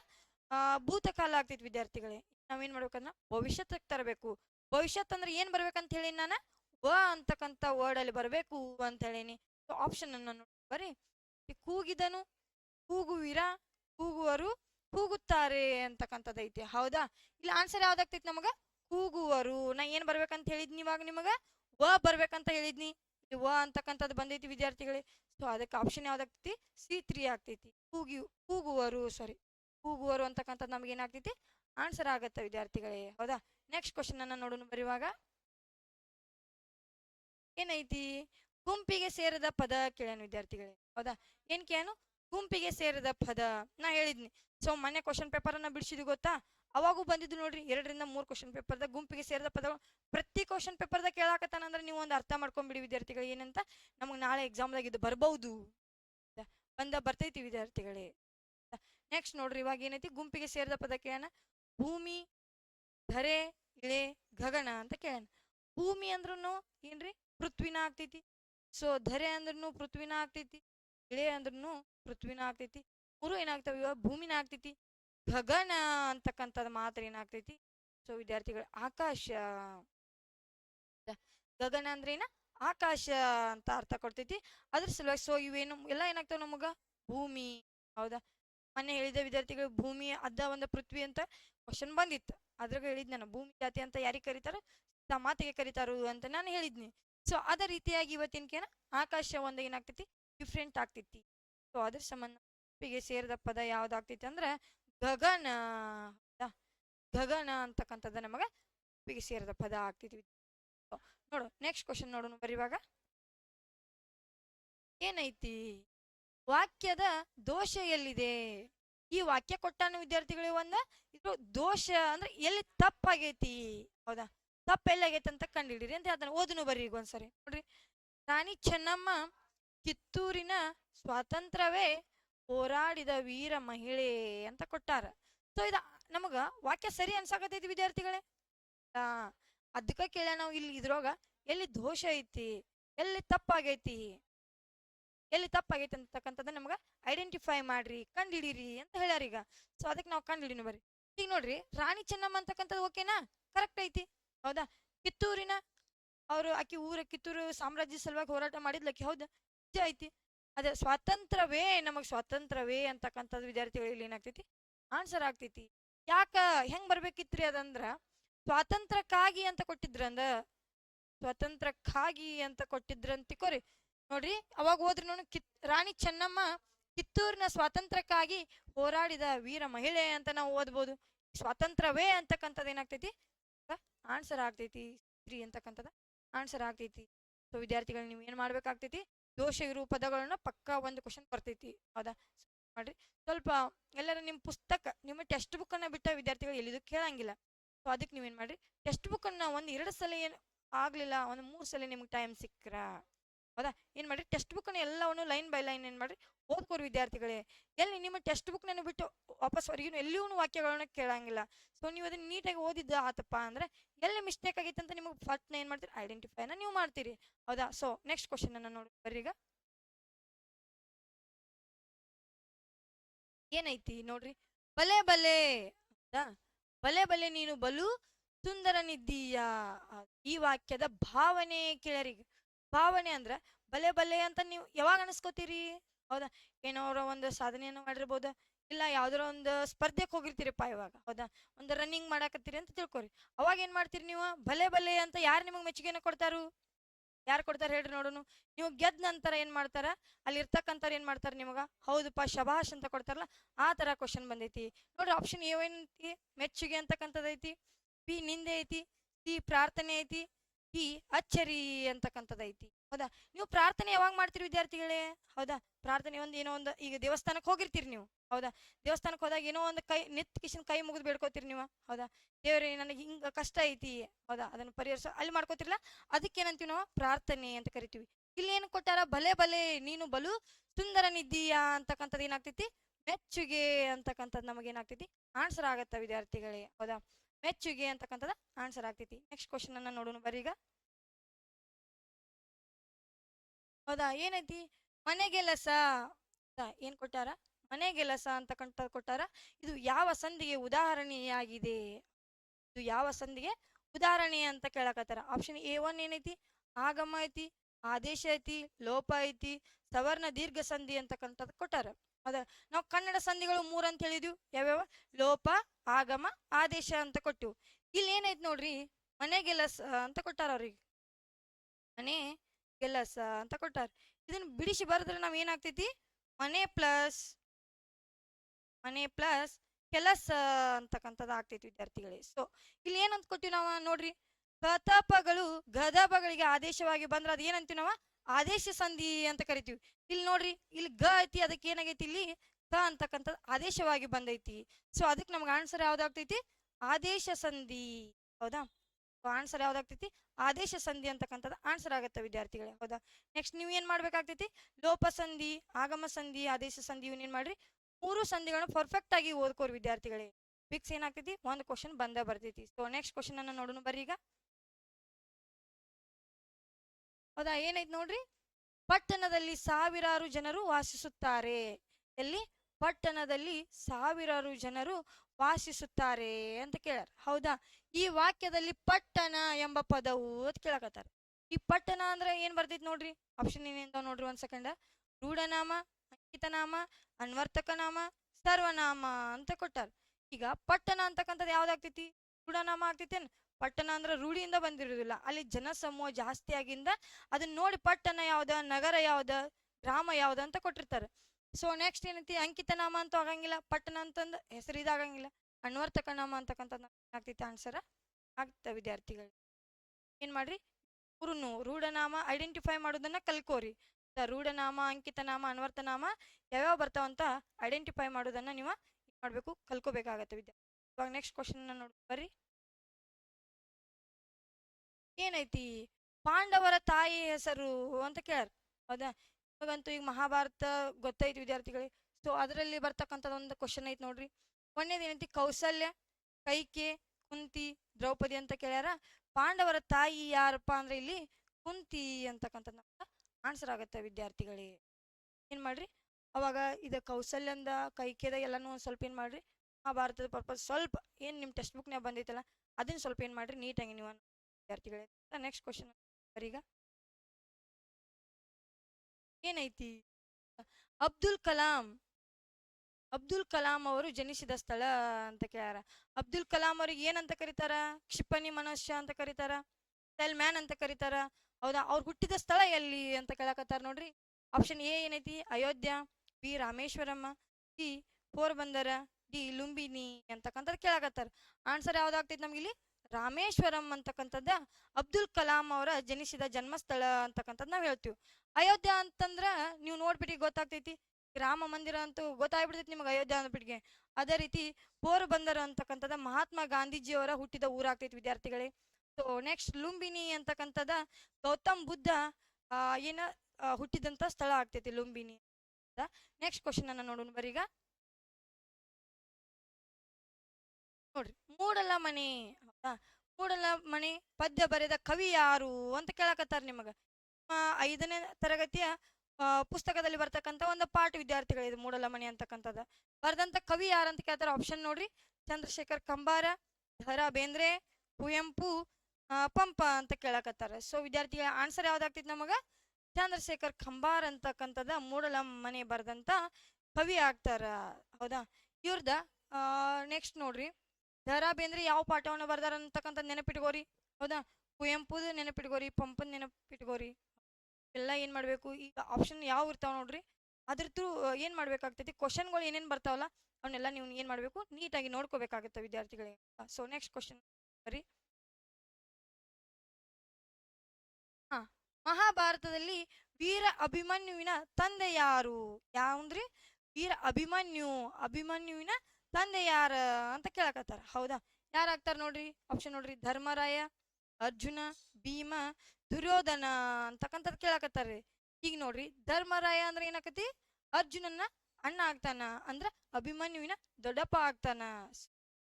ಭೂತಕಾಲ ಆಗ್ತೈತಿ ವಿದ್ಯಾರ್ಥಿಗಳೇ. ನಾವೇನ್ ಮಾಡ್ಬೇಕಂದ್ರ ಭವಿಷ್ಯತ್ ತರಬೇಕು. ಭವಿಷ್ಯತ್ ಅಂದ್ರೆ ಏನ್ ಬರ್ಬೇಕಂತ ಹೇಳಿ ನಾನು? ವ ಅಂತಕ್ಕಂಥ ವರ್ಡ್ ಅಲ್ಲಿ ಬರಬೇಕು ಅಂತ ಹೇಳೀನಿ. ಆಪ್ಷನ್ ಅನ್ನ ನೋಡಿ ಬರಿ ಕೂಗಿದನು, ಕೂಗುವಿರ, ಕೂಗುವರು ಕೂಗುತ್ತಾರೆ ಅಂತಕ್ಕಂಥದ್ದು ಐತಿ. ಹೌದಾ? ಇಲ್ಲಿ ಆನ್ಸರ್ ಯಾವ್ದಾಗ್ತೈತಿ ನಮಗ? ಕೂಗುವರು. ನಾ ಏನ್ ಬರ್ಬೇಕಂತ ಹೇಳಿದ್ನಿ ಇವಾಗ ನಿಮಗ? ವ ಬರ್ಬೇಕಂತ ಹೇಳಿದ್ನಿ. ವ ಅಂತಕ್ಕಂಥದ್ದು ಬಂದೈತಿ ವಿದ್ಯಾರ್ಥಿಗಳೇ. ಸೊ ಅದಕ್ಕೆ ಆಪ್ಷನ್ ಯಾವ್ದಾಗ್ತೈತಿ? ಸಿ ತ್ರೀ ಆಗ್ತೈತಿ. ಕೂಗಿ, ಕೂಗುವರು ಸಾರಿ ಕೂಗುವರು ಅಂತಕ್ಕಂಥದ್ದು ನಮ್ಗೆ ಏನಾಗ್ತೈತಿ? ಆನ್ಸರ್ ಆಗತ್ತೆ ವಿದ್ಯಾರ್ಥಿಗಳೇ. ಹೌದಾ? ನೆಕ್ಸ್ಟ್ ಕ್ವಶನ್ ಅನ್ನ ನೋಡೋಣ ಬರುವಾಗ. ಏನೈತಿ? ಗುಂಪಿಗೆ ಸೇರದ ಪದ ಕೇಳೋಣ ವಿದ್ಯಾರ್ಥಿಗಳೇ. ಹೌದಾ? ಏನ್ ಕೇಳೋಣ ಗುಂಪಿಗೆ ಸೇರದ ಪದ. ನಾ ಹೇಳಿದ್ನಿ. ಸೊ ಮೊನ್ನೆ ಕ್ವಶನ್ ಪೇಪರ್ ಅನ್ನ ಬಿಡಿಸಿದ್ವಿ ಗೊತ್ತಾ? ಅವಾಗೂ ಬಂದಿದ್ದು ನೋಡ್ರಿ, ಎರಡರಿಂದ ಮೂರು ಕ್ವಶನ್ ಪೇಪರ್ದ ಗುಂಪಿಗೆ ಸೇರಿದ ಪದಗಳು. ಪ್ರತಿ ಕ್ವಶನ್ ಪೇಪರ್ದ ಕೇಳಾಕತ್ತಾನ ಅಂದ್ರೆ ನೀವು ಒಂದು ಅರ್ಥ ಮಾಡ್ಕೊಂಡ್ಬಿಡಿ ವಿದ್ಯಾರ್ಥಿಗಳು, ಏನಂತ? ನಮಗೆ ನಾಳೆ ಎಕ್ಸಾಮ್ದಾಗ ಇದು ಬರ್ಬಹುದು ಹೌದಾ? ಬಂದ ಬರ್ತೈತಿ ವಿದ್ಯಾರ್ಥಿಗಳೇ. ನೆಕ್ಸ್ಟ್ ನೋಡ್ರಿ, ಇವಾಗ ಏನೈತಿ? ಗುಂಪಿಗೆ ಸೇರಿದ ಪದ ಕೇಳೋಣ. ಭೂಮಿ, ಧರೆ, ಇಳೆ, ಗಗನ ಅಂತ ಕೇಳೋಣ. ಭೂಮಿ ಅಂದ್ರೂ ಏನ್ರಿ? ಪೃಥ್ವಿನ ಆಗ್ತೈತಿ. ಸೊ ಧರೆ ಅಂದ್ರೂ ಪೃಥ್ವಿನ ಆಗ್ತೈತಿ. ಇಳೆ ಅಂದ್ರೂ ಪೃಥ್ವಿನ ಆಗ್ತೈತಿ. ಮೂರು ಏನಾಗ್ತಾವ? ಇವಾಗ ಭೂಮಿನ ಆಗ್ತೈತಿ, ಗಗನ ಅಂತಕ್ಕಂಥದ್ದು ಮಾತ್ರ ಏನಾಗ್ತೈತಿ? ಸೊ ವಿದ್ಯಾರ್ಥಿಗಳು ಆಕಾಶ, ಗಗನ ಅಂದ್ರೆ ಏನ? ಆಕಾಶ ಅಂತ ಅರ್ಥ ಕೊಡ್ತೈತಿ. ಅದ್ರ ಸಲುವಾಗಿ ಸೊ ಇವೇನು, ಎಲ್ಲ ಏನಾಗ್ತಾವ ನಮಗ? ಭೂಮಿ, ಹೌದಾ? ಮೊನ್ನೆ ಹೇಳಿದ ವಿದ್ಯಾರ್ಥಿಗಳು, ಭೂಮಿ ಅದ ಒಂದು ಪೃಥ್ವಿ ಅಂತ ಕ್ವಶನ್ ಬಂದಿತ್ತು. ಅದ್ರಾಗ ಹೇಳಿದ್ ನಾನು, ಭೂಮಿ ಜಾತಿ ಅಂತ ಯಾರಿಗೆ ಕರೀತಾರ ಮಾತಿಗೆ ಕರೀತಾರು ಅಂತ ನಾನು ಹೇಳಿದ್ನಿ. ಸೊ ಅದೇ ರೀತಿಯಾಗಿ ಇವತ್ತಿನ ಆಕಾಶ ಒಂದು ಏನಾಗ್ತೈತಿ? ಡಿಫ್ರೆಂಟ್ ಆಗ್ತೈತಿ. ಸೊ ಅದ್ರ ಸಂಬಂಧ ಗುಂಪಿಗೆ ಸೇರಿದ ಪದ ಯಾವ್ದಾಗ್ತೈತಿ ಅಂದ್ರೆ ಗಗನ? ಗಗನ ಅಂತಕ್ಕಂಥದ್ದು ನಮಗೆ ಗುಂಪಿಗೆ ಸೇರಿದ ಪದ ಆಗ್ತೈತಿ ನೋಡು ನೆಕ್ಸ್ಟ್ ಕ್ವಶನ್ ನೋಡೋಣ ಬರೀವಾಗ. ಏನೈತಿ? ವಾಕ್ಯದ ದೋಷ ಎಲ್ಲಿದೆ? ಈ ವಾಕ್ಯ ಕೊಟ್ಟಾನು ವಿದ್ಯಾರ್ಥಿಗಳಿಗೆ ಒಂದ, ಇದು ದೋಷ ಅಂದ್ರೆ ಎಲ್ಲಿ ತಪ್ಪಾಗೈತಿ? ಹೌದಾ? ತಪ್ಪ ಎಲ್ಲಾಗೈತಿ ಅಂತ ಕಂಡಿಡಿರಿ ಅಂತ ಹೇಳ್ತಾನೆ. ಓದನು ಬರ್ರಿ ಈಗ ಒಂದ್ಸರಿ. ನೋಡ್ರಿ, ರಾಣಿ ಚೆನ್ನಮ್ಮ ಕಿತ್ತೂರಿನ ಸ್ವಾತಂತ್ರ್ಯವೇ ಹೋರಾಡಿದ ವೀರ ಮಹಿಳೆ ಅಂತ ಕೊಟ್ಟಾರ. ಸೊ ಇದ ನಮಗ ವಾಕ್ಯ ಸರಿ ಅನ್ಸಾಕತೈತಿ ವಿದ್ಯಾರ್ಥಿಗಳೇ? ಆ ಅದಕ್ಕ ಕೇಳ ನಾವು ಇಲ್ಲಿ ಇದ್ರೊಳಗ, ಎಲ್ಲಿ ದೋಷ ಐತಿ, ಎಲ್ಲಿ ತಪ್ಪಾಗೈತಿ ಎಲ್ಲಿ ತಪ್ಪಾಗೈತಿ ಅಂತಕ್ಕಂಥದ್ದು ನಮಗ ಐಡೆಂಟಿಫೈ ಮಾಡ್ರಿ, ಕಂಡಿಡೀರಿ ಅಂತ ಹೇಳ್ಯಾರ ಈಗ. ಸೊ ಅದಕ್ಕೆ ನಾವು ಕಂಡಿಡಿನ ಬರ್ರಿ. ಈಗ ನೋಡ್ರಿ, ರಾಣಿ ಚೆನ್ನಮ್ಮ ಅಂತಕ್ಕಂಥದ್ದು ಓಕೆನಾ ಕರೆಕ್ಟ್ ಐತಿ. ಹೌದಾ? ಕಿತ್ತೂರಿನ, ಅವರು ಆಕಿ ಊರ ಕಿತ್ತೂರು ಸಾಮ್ರಾಜ್ಯ ಸಲುವಾಗಿ ಹೋರಾಟ ಮಾಡಿದ್ಲಕ್ಕೆ ಹೌದಾ? ನಿಜ ಐತಿ. ಅದೇ ಸ್ವಾತಂತ್ರ್ಯವೇ ನಮಗ್ ಸ್ವಾತಂತ್ರ್ಯವೇ ಅಂತಕ್ಕಂಥದ್ದು ವಿದ್ಯಾರ್ಥಿಗಳು ಇಲ್ಲಿ ಏನಾಗ್ತೈತಿ ಆನ್ಸರ್ ಆಗ್ತೈತಿ. ಯಾಕ ಹೆಂಗ್ ಬರ್ಬೇಕಿತ್ರಿ ಅದಂದ್ರ ಸ್ವಾತಂತ್ರ್ಯಕ್ಕಾಗಿ ಅಂತ ಕೊಟ್ಟಿದ್ರಂದ, ಸ್ವಾತಂತ್ರ್ಯಕ್ಕಾಗಿ ಅಂತ ಕೊಟ್ಟಿದ್ರಂತ ತಿಕೋರಿ ನೋಡ್ರಿ ಅವಾಗ ಹೋದ್ರಿ ನೋಡಿ ಕಿತ್, ರಾಣಿ ಚೆನ್ನಮ್ಮ ಕಿತ್ತೂರಿನ ಸ್ವಾತಂತ್ರ್ಯಕ್ಕಾಗಿ ಹೋರಾಡಿದ ವೀರ ಮಹಿಳೆ ಅಂತ ನಾವು ಓದ್ಬೋದು. ಸ್ವಾತಂತ್ರ್ಯವೇ ಅಂತಕ್ಕಂಥದ್ದು ಏನಾಗ್ತೈತಿ ಆನ್ಸರ್ ಆಗ್ತೈತಿ, ಸ್ತ್ರೀ ಅಂತಕ್ಕಂಥದ್ದು ಆನ್ಸರ್ ಆಗ್ತೈತಿ. ಸೊ ವಿದ್ಯಾರ್ಥಿಗಳು ನೀವು ಏನ್ ಮಾಡ್ಬೇಕಾಗ್ತೈತಿ? ದೋಷ ಇರುವ ಪದಗಳನ್ನ ಪಕ್ಕಾ ಒಂದು ಕ್ವಶನ್ ಬರ್ತೈತಿ. ಹೌದಾ? ಮಾಡ್ರಿ. ಸ್ವಲ್ಪ ಎಲ್ಲರ ನಿಮ್ಮ ಪುಸ್ತಕ, ನಿಮ್ಮ ಟೆಕ್ಸ್ಟ್ ಬುಕ್ ಅನ್ನ ಬಿಟ್ಟ ವಿದ್ಯಾರ್ಥಿಗಳು ಎಲ್ಲಿದು ಕೇಳಂಗಿಲ್ಲ. ಸೊ ಅದಕ್ಕೆ ನೀವೇನ್ ಮಾಡ್ರಿ? ಟೆಕ್ಸ್ಟ್ ಬುಕ್ ಅನ್ನ ಒಂದ್ ಎರಡು ಸಲ ಏನ್ ಆಗ್ಲಿಲ್ಲ, ಒಂದ್ ಮೂರ್ ಸಲ ನಿಮ್ಗೆ ಟೈಮ್ ಸಿಕ್ಕ್ರ? ಹೌದಾ? ಏನ್ ಮಾಡ್ರಿ? ಟೆಕ್ಸ್ಟ್ ಬುಕ್ ಎಲ್ಲವನ್ನು ಲೈನ್ ಬೈ ಲೈನ್ ಏನ್ ಮಾಡ್ರಿ? ಓದ್ಕೋರಿ ವಿದ್ಯಾರ್ಥಿಗಳೇ. ಎಲ್ಲಿ ನಿಮ್ಮ ಟೆಕ್ಸ್ಟ್ ಬುಕ್ ನನ್ನ ಬಿಟ್ಟು ವಾಪಸ್ ಹೊರಗಿನ ಎಲ್ಲಿಯೂ ವಾಕ್ಯಗಳನ್ನ ಕೇಳಂಗಿಲ್ಲ. ಸೊ ನೀವು ಅದನ್ನ ನೀಟಾಗಿ ಓದಿದ್ದು ಆತಪ್ಪ ಅಂದ್ರೆ, ಎಲ್ಲಿ ಮಿಸ್ಟೇಕ್ ಆಗಿತ್ತು ಅಂತ ನಿಮಗೆ ಫಸ್ಟ್ ಏನು ಮಾಡ್ತೀರಿ? ಐಡೆಂಟಿಫೈನ ನೀವು ಮಾಡ್ತೀರಿ. ಹೌದಾ? ಸೊ ನೆಕ್ಸ್ಟ್ ಕ್ವಶನ್ ಅನ್ನ ನೋಡಿ ಈಗ ಏನೈತಿ ನೋಡ್ರಿ? ಬಲೆ ಬಲೆ. ಹೌದಾ? ಬಲೆ ಬಲೆ ನೀನು ಬಲು ಸುಂದರನಿದ್ದೀಯಾ ಈ ವಾಕ್ಯದ ಭಾವನೆ ಕೇಳರಿಗೆ. ಭಾವನೆ ಅಂದ್ರೆ ಬಲೆ ಬಲೆ ಅಂತ ನೀವು ಯಾವಾಗ ಅನಿಸ್ಕೋತೀರಿ? ಹೌದಾ? ಏನೋರ ಒಂದು ಸಾಧನೆಯನ್ನು ಮಾಡಿರ್ಬೋದು. ಇಲ್ಲ ಯಾವ್ದಾರ ಒಂದು ಸ್ಪರ್ಧೆಗೆ ಹೋಗಿರ್ತೀರಿಪ್ಪ ಇವಾಗ. ಹೌದಾ? ಒಂದು ರನ್ನಿಂಗ್ ಮಾಡಾಕತ್ತೀರಿ ಅಂತ ತಿಳ್ಕೊರಿ. ಅವಾಗ ಏನ್ ಮಾಡ್ತೀರಿ ನೀವು? ಬಲೆ ಬಲೆ ಅಂತ ಯಾರು ನಿಮಗೆ ಮೆಚ್ಚುಗೆನ ಕೊಡ್ತಾರು? ಯಾರು ಕೊಡ್ತಾರೆ ಹೇಳ್ರಿ ನೋಡೋನು. ನೀವು ಗೆದ್ದ ನಂತರ ಏನ್ ಮಾಡ್ತಾರ? ಅಲ್ಲಿ ಇರ್ತಕ್ಕಂಥವ್ರು ಏನ್ ಮಾಡ್ತಾರೆ ನಿಮಗ? ಹೌದಪ್ಪ ಶಬಾಷ್ ಅಂತ ಕೊಡ್ತಾರಲ್ಲ, ಆ ತರ ಕ್ವಶನ್ ಬಂದೈತಿ. ನೋಡ್ರಿ ಆಪ್ಷನ್ ಏನೈತಿ? ಮೆಚ್ಚುಗೆ ಅಂತಕ್ಕಂಥದ್ದು ಐತಿ. ಬಿ ನಿಂದೆ ಐತಿ. ಸಿ ಪ್ರಾರ್ಥನೆ ಐತಿ. ಈ ಅಚ್ಚರಿ ಅಂತಕ್ಕಂಥದ್ದು ಐತಿ. ಹೌದಾ? ನೀವು ಪ್ರಾರ್ಥನೆ ಯಾವಾಗ ಮಾಡ್ತೀರಿ ವಿದ್ಯಾರ್ಥಿಗಳೇ? ಹೌದಾ? ಪ್ರಾರ್ಥನೆ ಒಂದು ಏನೋ ಒಂದು ಈಗ ದೇವಸ್ಥಾನಕ್ಕೆ ಹೋಗಿರ್ತೀರಿ ನೀವು. ಹೌದಾ? ದೇವಸ್ಥಾನಕ್ಕೆ ಹೋದಾಗ ಏನೋ ಒಂದು ಕೈ ನಿತ್ ಕಿಶನ್ ಕೈ ಮುಗಿದು ಬೇಡ್ಕೋತೀರಿ ನೀವು. ಹೌದಾ? ದೇವರೇ, ನನಗೆ ಹಿಂಗ ಕಷ್ಟ ಐತಿ. ಹೌದಾ? ಅದನ್ನು ಪರಿಹರಿಸ ಅಲ್ಲಿ ಮಾಡ್ಕೋತಿರಲ್ಲ ಅದಕ್ಕೆ ಏನಂತೀವಿ ನಾವು? ಪ್ರಾರ್ಥನೆ ಅಂತ ಕರಿತೀವಿ. ಇಲ್ಲಿ ಏನು ಕೊಟ್ಟಾರ? ಬಲೆ ಬಲೆ, ನೀನು ಬಲು ಸುಂದರನಿದ್ದೀಯಾ ಅಂತಕ್ಕಂಥದ್ದು ಏನಾಗ್ತೈತಿ? ಮೆಚ್ಚುಗೆ ಅಂತಕ್ಕಂಥದ್ದು ನಮಗೇನಾಗ್ತೈತಿ? ಆನ್ಸರ್ ಆಗತ್ತ ವಿದ್ಯಾರ್ಥಿಗಳೇ. ಹೌದಾ? ಮೆಚ್ಚುಗೆ ಅಂತಕ್ಕಂಥದ್ದು ಆನ್ಸರ್ ಆಗ್ತೈತಿ. ನೆಕ್ಸ್ಟ್ ಕ್ವಶನ್ ಅನ್ನ ನೋಡೋಣ ಬರೀಗ. ಹೌದಾ? ಏನೈತಿ? ಮನೆಗೆಲಸ ಏನ್ ಕೊಟ್ಟಾರ? ಮನೆಗೆಲಸ ಅಂತಕ್ಕಂಥ ಕೊಟ್ಟಾರ. ಇದು ಯಾವ ಸಂಧಿಗೆ ಉದಾಹರಣೆಯಾಗಿದೆ? ಇದು ಯಾವ ಸಂಧಿಗೆ ಉದಾಹರಣೆ ಅಂತ ಕೇಳಕತ್ತಾರ. ಆಪ್ಷನ್ ಎ ಒನ್ ಏನೈತಿ? ಆಗಮ ಐತಿ, ಆದೇಶ ಐತಿ, ಲೋಪ ಐತಿ, ಸವರ್ಣ ದೀರ್ಘ ಸಂಧಿ ಅಂತಕ್ಕಂಥದ್ದು ಕೊಟ್ಟಾರ. ಹೌದಾ ನಾವು ಕನ್ನಡ ಸಂಧಿಗಳು ಮೂರು ಅಂತ ಹೇಳಿದ್ವಿ. ಯಾವ್ಯಾವ? ಲೋಪ, ಆಗಮ, ಆದೇಶ ಅಂತ ಕೊಟ್ಟಿವು. ಇಲ್ಲಿ ಏನಾಯ್ತು ನೋಡ್ರಿ? ಮನೆಗೆಲಸ ಅಂತ ಕೊಟ್ಟಾರ ಅವ್ರಿಗೆ ಮನೆ ಗೆಲಸ ಅಂತ ಕೊಟ್ಟಾರ. ಇದನ್ನ ಬಿಡಿಸಿ ಬರೆದ್ರೆ ನಾವ್ ಏನಾಗ್ತೈತಿ? ಮನೆ ಪ್ಲಸ್ ಮನೆ ಪ್ಲಸ್ ಕೆಲಸ ಅಂತಕ್ಕಂಥದ್ದು ಆಗ್ತೈತಿ ವಿದ್ಯಾರ್ಥಿಗಳಿಗೆ. ಸೊ ಇಲ್ಲಿ ಏನಂತ ಕೊಟ್ಟಿವಿ ನಾವ ನೋಡ್ರಿ? ಕತಪಗಳು ಗದಪಗಳಿಗೆ ಆದೇಶವಾಗಿ ಬಂದ್ರ ಅದ್ ಏನಂತೀವಿ ನಾವ? ಆದೇಶ ಸಂಧಿ ಅಂತ ಕರಿತೀವಿ. ಇಲ್ಲಿ ನೋಡ್ರಿ, ಇಲ್ಲಿ ಗ ಐತಿ, ಅದಕ್ಕೆ ಏನಾಗೈತಿ ಇಲ್ಲಿ ಕ ಅಂತಕ್ಕಂಥದ್ದು ಆದೇಶವಾಗಿ ಬಂದೈತಿ. ಸೊ ಅದಕ್ಕೆ ನಮ್ಗೆ ಆನ್ಸರ್ ಯಾವ್ದಾಗ್ತೈತಿ? ಆದೇಶ ಸಂಧಿ. ಹೌದಾ? ಆನ್ಸರ್ ಯಾವ್ದಾಗ್ತೈತಿ? ಆದೇಶ ಸಂಧಿ ಅಂತಕ್ಕಂಥದ್ದು ಆನ್ಸರ್ ಆಗುತ್ತೆ ವಿದ್ಯಾರ್ಥಿಗಳೇ. ಹೌದಾ? ನೆಕ್ಸ್ಟ್ ನೀವು ಏನ್ ಮಾಡ್ಬೇಕಾಗ್ತೈತಿ? ಲೋಪ ಸಂಧಿ, ಆಗಮ ಸಂಧಿ, ಆದೇಶ ಸಂಧಿ ಇವ್ನ ಏನ್ ಮಾಡ್ರಿ? ಮೂರು ಸಂಧಿಗಳನ್ನ ಪರ್ಫೆಕ್ಟ್ ಆಗಿ ಓದ್ಕೋರಿ ವಿದ್ಯಾರ್ಥಿಗಳೇ. ಫಿಕ್ಸ್ ಏನಾಗ್ತೈತಿ? ಒಂದು ಕ್ವಶನ್ ಬಂದೇ ಬರ್ತೈತಿ. ಸೊ ನೆಕ್ಸ್ಟ್ ಕ್ವಶನ್ ಅನ್ನ ನೋಡೋಣ ಬರ್ರಿ ಈಗ ಹೌದಾ ಏನೈತಿ ನೋಡ್ರಿ? ಪಟ್ಟಣದಲ್ಲಿ ಸಾವಿರಾರು ಜನರು ವಾಸಿಸುತ್ತಾರೆ. ಎಲ್ಲಿ? ಪಟ್ಟಣದಲ್ಲಿ ಸಾವಿರಾರು ಜನರು ವಾಸಿಸುತ್ತಾರೆ ಅಂತ ಕೇಳ್ಯಾರ. ಹೌದಾ? ಈ ವಾಕ್ಯದಲ್ಲಿ ಪಟ್ಟಣ ಎಂಬ ಪದವು ಅಂತ ಕೇಳಕತ್ತಾರ. ಈ ಪಟ್ಟಣ ಅಂದ್ರೆ ಏನ್ ಬರ್ತೈತಿ ನೋಡ್ರಿ? ಆಪ್ಷನ್ ಏನೇನ್ ನೋಡ್ರಿ ಒಂದ್ ಸೆಕೆಂಡ ರೂಢನಾಮ, ಅಂಕಿತನಾಮ, ಅನ್ವರ್ತಕನಾಮ, ಸರ್ವನಾಮ ಅಂತ ಕೊಟ್ಟಾರ. ಈಗ ಪಟ್ಟಣ ಅಂತಕ್ಕಂಥದ್ದು ಯಾವ್ದಾಗ್ತೈತಿ ರೂಢನಾಮ ಆಗ್ತೈತೇನ್ ಪಟ್ಟಣ ಅಂದ್ರೆ ರೂಢಿಯಿಂದ ಬಂದಿರೋದಿಲ್ಲ ಅಲ್ಲಿ ಜನಸಮೂಹ ಜಾಸ್ತಿ ಆಗಿಂದ ಅದನ್ನ ನೋಡಿ ಪಟ್ಟಣ ಯಾವ್ದ, ನಗರ ಯಾವ್ದ, ಗ್ರಾಮ ಯಾವ್ದ ಅಂತ ಕೊಟ್ಟಿರ್ತಾರೆ. ಸೊ ನೆಕ್ಸ್ಟ್ ಏನೈತಿ? ಅಂಕಿತ ನಾಮ ಅಂತೂ ಆಗಂಗಿಲ್ಲ. ಪಟ್ಟಣ ಅಂತಂದು ಹೆಸರು ಇದಾಗಂಗಿಲ್ಲ. ಅನ್ವರ್ತಕ ನಾಮ ಅಂತಕ್ಕಂಥದ್ದು ಆಗ್ತೈತಿ ಆನ್ಸರ್ ಆಗ್ತ ವಿದ್ಯಾರ್ಥಿಗಳು. ಏನ್ ಮಾಡ್ರಿ? ರೂಢ ರೂಢನಾಮ ಐಡೆಂಟಿಫೈ ಮಾಡೋದನ್ನ ಕಲ್ಕೋರಿ. ರೂಢನಾಮ, ಅಂಕಿತನಾಮ ಅನ್ವರ್ತನಾಮ ಯಾವ್ಯಾವ ಬರ್ತಾವಂತ ಐಡೆಂಟಿಫೈ ಮಾಡೋದನ್ನ ನೀವು ಮಾಡ್ಬೇಕು, ಕಲ್ಕೋಬೇಕಾಗತ್ತೆ ವಿದ್ಯಾರ್ಥಿ ಇವಾಗ ನೆಕ್ಸ್ಟ್ ಕ್ವಶನ್ ನೋಡಿ ಬರ್ರಿ. ಏನೈತಿ? ಪಾಂಡವರ ತಾಯಿ ಹೆಸರು ಅಂತ ಕೇಳಾರ. ಹೌದಾ? ಇವಾಗಂತೂ ಈಗ ಮಹಾಭಾರತ ಗೊತ್ತೈತಿ ವಿದ್ಯಾರ್ಥಿಗಳಿಗೆ. ಸೊ ಅದರಲ್ಲಿ ಬರ್ತಕ್ಕಂಥದ್ದು ಒಂದು ಕ್ವಶನ್ ಐತಿ ನೋಡ್ರಿ. ಒಂದೇದು ಏನೈತಿ? ಕೌಸಲ್ಯ, ಕೈಕೆ, ಕುಂತಿ, ದ್ರೌಪದಿ ಅಂತ ಕೇಳ್ಯಾರ. ಪಾಂಡವರ ತಾಯಿ ಯಾರಪ್ಪ ಅಂದ್ರೆ ಇಲ್ಲಿ ಕುಂತಿ ಅಂತಕ್ಕಂಥದ್ದು ಆನ್ಸರ್ ಆಗತ್ತೆ ವಿದ್ಯಾರ್ಥಿಗಳೇ ಏನ್ ಮಾಡ್ರಿ? ಅವಾಗ ಇದು ಕೌಸಲ್ಯಂದ ಕೈಕೆದ ಎಲ್ಲಾನು ಒಂದ್ ಸ್ವಲ್ಪ ಏನ್ ಮಾಡ್ರಿ? ಮಹಾಭಾರತದ ಪರ್ಪಸ್ ಸ್ವಲ್ಪ ಏನ್ ನಿಮ್ ಟೆಕ್ಸ್ಟ್ ಬುಕ್ನ್ಯಾಗ ಬಂದೈತಲ್ಲ ಅದನ್ನ ಸ್ವಲ್ಪ ಏನ್ ಮಾಡ್ರಿ? ನೀಟಾಗಿ ನೀವು ವಿದ್ಯಾರ್ಥಿಗಳೇ ನೆಕ್ಸ್ಟ್ ಕ್ವಶನ್ ಏನೈತಿ? ಅಬ್ದುಲ್ ಕಲಾಂ ಅಬ್ದುಲ್ ಕಲಾಂ ಅವರು ಜನಿಸಿದ ಸ್ಥಳ ಅಂತ ಕೇಳ್ಯಾರ. ಅಬ್ದುಲ್ ಕಲಾಂ ಅವ್ರಿಗೆ ಏನಂತ ಕರೀತಾರ? ಕ್ಷಿಪಣಿ ಮನುಷ್ಯ ಅಂತ ಕರೀತಾರ? ಸೆಲ್ ಮ್ಯಾನ್ ಅಂತ ಕರೀತಾರ? ಹೌದಾ? ಅವ್ರು ಹುಟ್ಟಿದ ಸ್ಥಳ ಎಲ್ಲಿ ಅಂತ ಕೇಳಕತ್ತಾರ ನೋಡ್ರಿ. ಆಪ್ಷನ್ ಎ ಏನೈತಿ? Ayodhya B Rameshwaram C Porbandar D Lumbini ಅಂತಕ್ಕಂಥದ್ದು ಕೇಳಕತ್ತಾರ. ಆನ್ಸರ್ ಯಾವ್ದಾಗ್ತೈತಿ ನಮ್ಗೆ ಇಲ್ಲಿ ರಾಮೇಶ್ವರಂ ಅಂತಕ್ಕಂಥದ್ದ ಅಬ್ದುಲ್ ಕಲಾಂ ಅವರ ಜನಿಸಿದ ಜನ್ಮಸ್ಥಳ ಅಂತಕ್ಕಂಥದ್ದು ನಾವು ಹೇಳ್ತೀವಿ. ಅಯೋಧ್ಯ ಅಂತಂದ್ರ ನೀವು ನೋಡ್ಬಿಟ್ಟು ಗೊತ್ತಾಗ್ತೈತಿ. ರಾಮ ಮಂದಿರ ಅಂತೂ ಗೊತ್ತಾಗ್ಬಿಡ್ತೈತಿ ನಿಮಗೆ ಅಯೋಧ್ಯ ಅಂದ್ಬಿಟ್ಟಿಗೆ ಅದೇ ರೀತಿ ಪೋರ್ಬಂದರ್ ಅಂತಕ್ಕಂಥದ್ದು ಮಹಾತ್ಮ ಗಾಂಧೀಜಿಯವರ ಹುಟ್ಟಿದ ಊರಾಗ್ತೈತಿ ವಿದ್ಯಾರ್ಥಿಗಳೇ. ಸೊ ನೆಕ್ಸ್ಟ್ ಲುಂಬಿನಿ ಅಂತಕ್ಕಂಥದ್ದು ಗೌತಮ್ ಬುದ್ಧ ಏನ ಹುಟ್ಟಿದಂತ ಸ್ಥಳ ಆಗ್ತೈತಿ ಲುಂಬಿನಿ. ನೆಕ್ಸ್ಟ್ ಕ್ವಶನ್ ಅನ್ನ ನೋಡೋಣ ಬರೀಗ. ನೋಡ್ರಿ ಮೂಡಲ ಮನೆ ಮೂಡಲ ಮನೆ ಪದ್ಯ ಬರೆದ ಕವಿ ಯಾರು ಅಂತ ಕೇಳಕತ್ತಾರ ನಿಮಗ. ಐದನೇ ತರಗತಿಯ ಪುಸ್ತಕದಲ್ಲಿ ಬರ್ತಕ್ಕಂಥ ಒಂದು ಪಾಠ ವಿದ್ಯಾರ್ಥಿಗಳಿದೆ ಮೂಡಲ ಮನೆ ಅಂತಕ್ಕಂಥದ್ದು ಬರೆದಂತ ಕವಿ ಯಾರು ಅಂತ ಕೇಳ್ತಾರ ಆಪ್ಷನ್ ನೋಡ್ರಿ. ಚಂದ್ರಶೇಖರ್ ಕಂಬಾರ ದ ರಾ ಬೇಂದ್ರೆ, ಕುವೆಂಪು ಪಂಪ ಅಂತ ಕೇಳಕತ್ತಾರೆ. ಸೊ ವಿದ್ಯಾರ್ಥಿಗಳ ಆನ್ಸರ್ ಯಾವ್ದಾಗ್ತಿತ್ತು ನಮಗ? ಚಂದ್ರಶೇಖರ್ ಕಂಬಾರ್ ಅಂತಕ್ಕಂಥದ್ದು ಮೂಡಲ ಬರೆದಂಥ ಕವಿ ಆಗ್ತಾರ. ಹೌದಾ? ಇವ್ರದ ನೆಕ್ಸ್ಟ್ ನೋಡ್ರಿ. ದ ಬೇಂದ್ರೆ ಯಾವ ಪಾಠವನ್ನು ಬರ್ದಾರ ಅಂತಕ್ಕಂತ ನೆನಪಿಟ್ಕೋರಿ. ಹೌದಾ? ಕುವೆಂಪುದ ನೆನಪಿಟ್ಕೋರಿ, ಪಂಪದ ನೆನಪಿಟ್ಕೋರಿ. ಎಲ್ಲ ಏನ್ ಮಾಡ್ಬೇಕು? ಈಗ ಆಪ್ಷನ್ ಯಾವ ಇರ್ತಾವ ನೋಡ್ರಿ? ಅದ್ರ ಥ್ರೂ ಏನ್ ಮಾಡ್ಬೇಕಾಗ್ತೈತಿ? ಕ್ವಶನ್ಗಳು ಏನೇನ್ ಬರ್ತಾವಲ್ಲ ಅವನ್ನೆಲ್ಲ ನೀವು ಏನ್ ಮಾಡ್ಬೇಕು? ನೀಟಾಗಿ ನೋಡ್ಕೋಬೇಕಾಗುತ್ತೆ ವಿದ್ಯಾರ್ಥಿಗಳಿಗೆ. ಸೊ ನೆಕ್ಸ್ಟ್ ಕ್ವಶನ್ ಬರಿ ಮಹಾಭಾರತದಲ್ಲಿ ವೀರ ಅಭಿಮನ್ಯುವಿನ ತಂದೆ ಯಾರು? ಯಾವಂದ್ರಿ? ವೀರ ಅಭಿಮನ್ಯು, ಅಭಿಮನ್ಯುವಿನ ತಂದೆ ಯಾರ ಅಂತ ಕೇಳಕತ್ತಾರ. ಹೌದಾ? ಯಾರಾಗ್ತಾರ ನೋಡ್ರಿ? ಆಪ್ಷನ್ ನೋಡ್ರಿ. ಧರ್ಮರಾಯ, ಅರ್ಜುನ, ಭೀಮ, ದುರ್ಯೋಧನ ಅಂತಕ್ಕಂಥದ್ ಕೇಳಕತ್ತಾರ್ರಿ. ಈಗ ನೋಡ್ರಿ, ಧರ್ಮರಾಯ ಅಂದ್ರೆ ಏನಾಕತಿ ಅರ್ಜುನನ ಅಣ್ಣ ಆಗ್ತಾನ ಅಂದ್ರ ಅಭಿಮನ್ಯುವಿನ ದೊಡ್ಡಪ್ಪ ಆಗ್ತಾನ.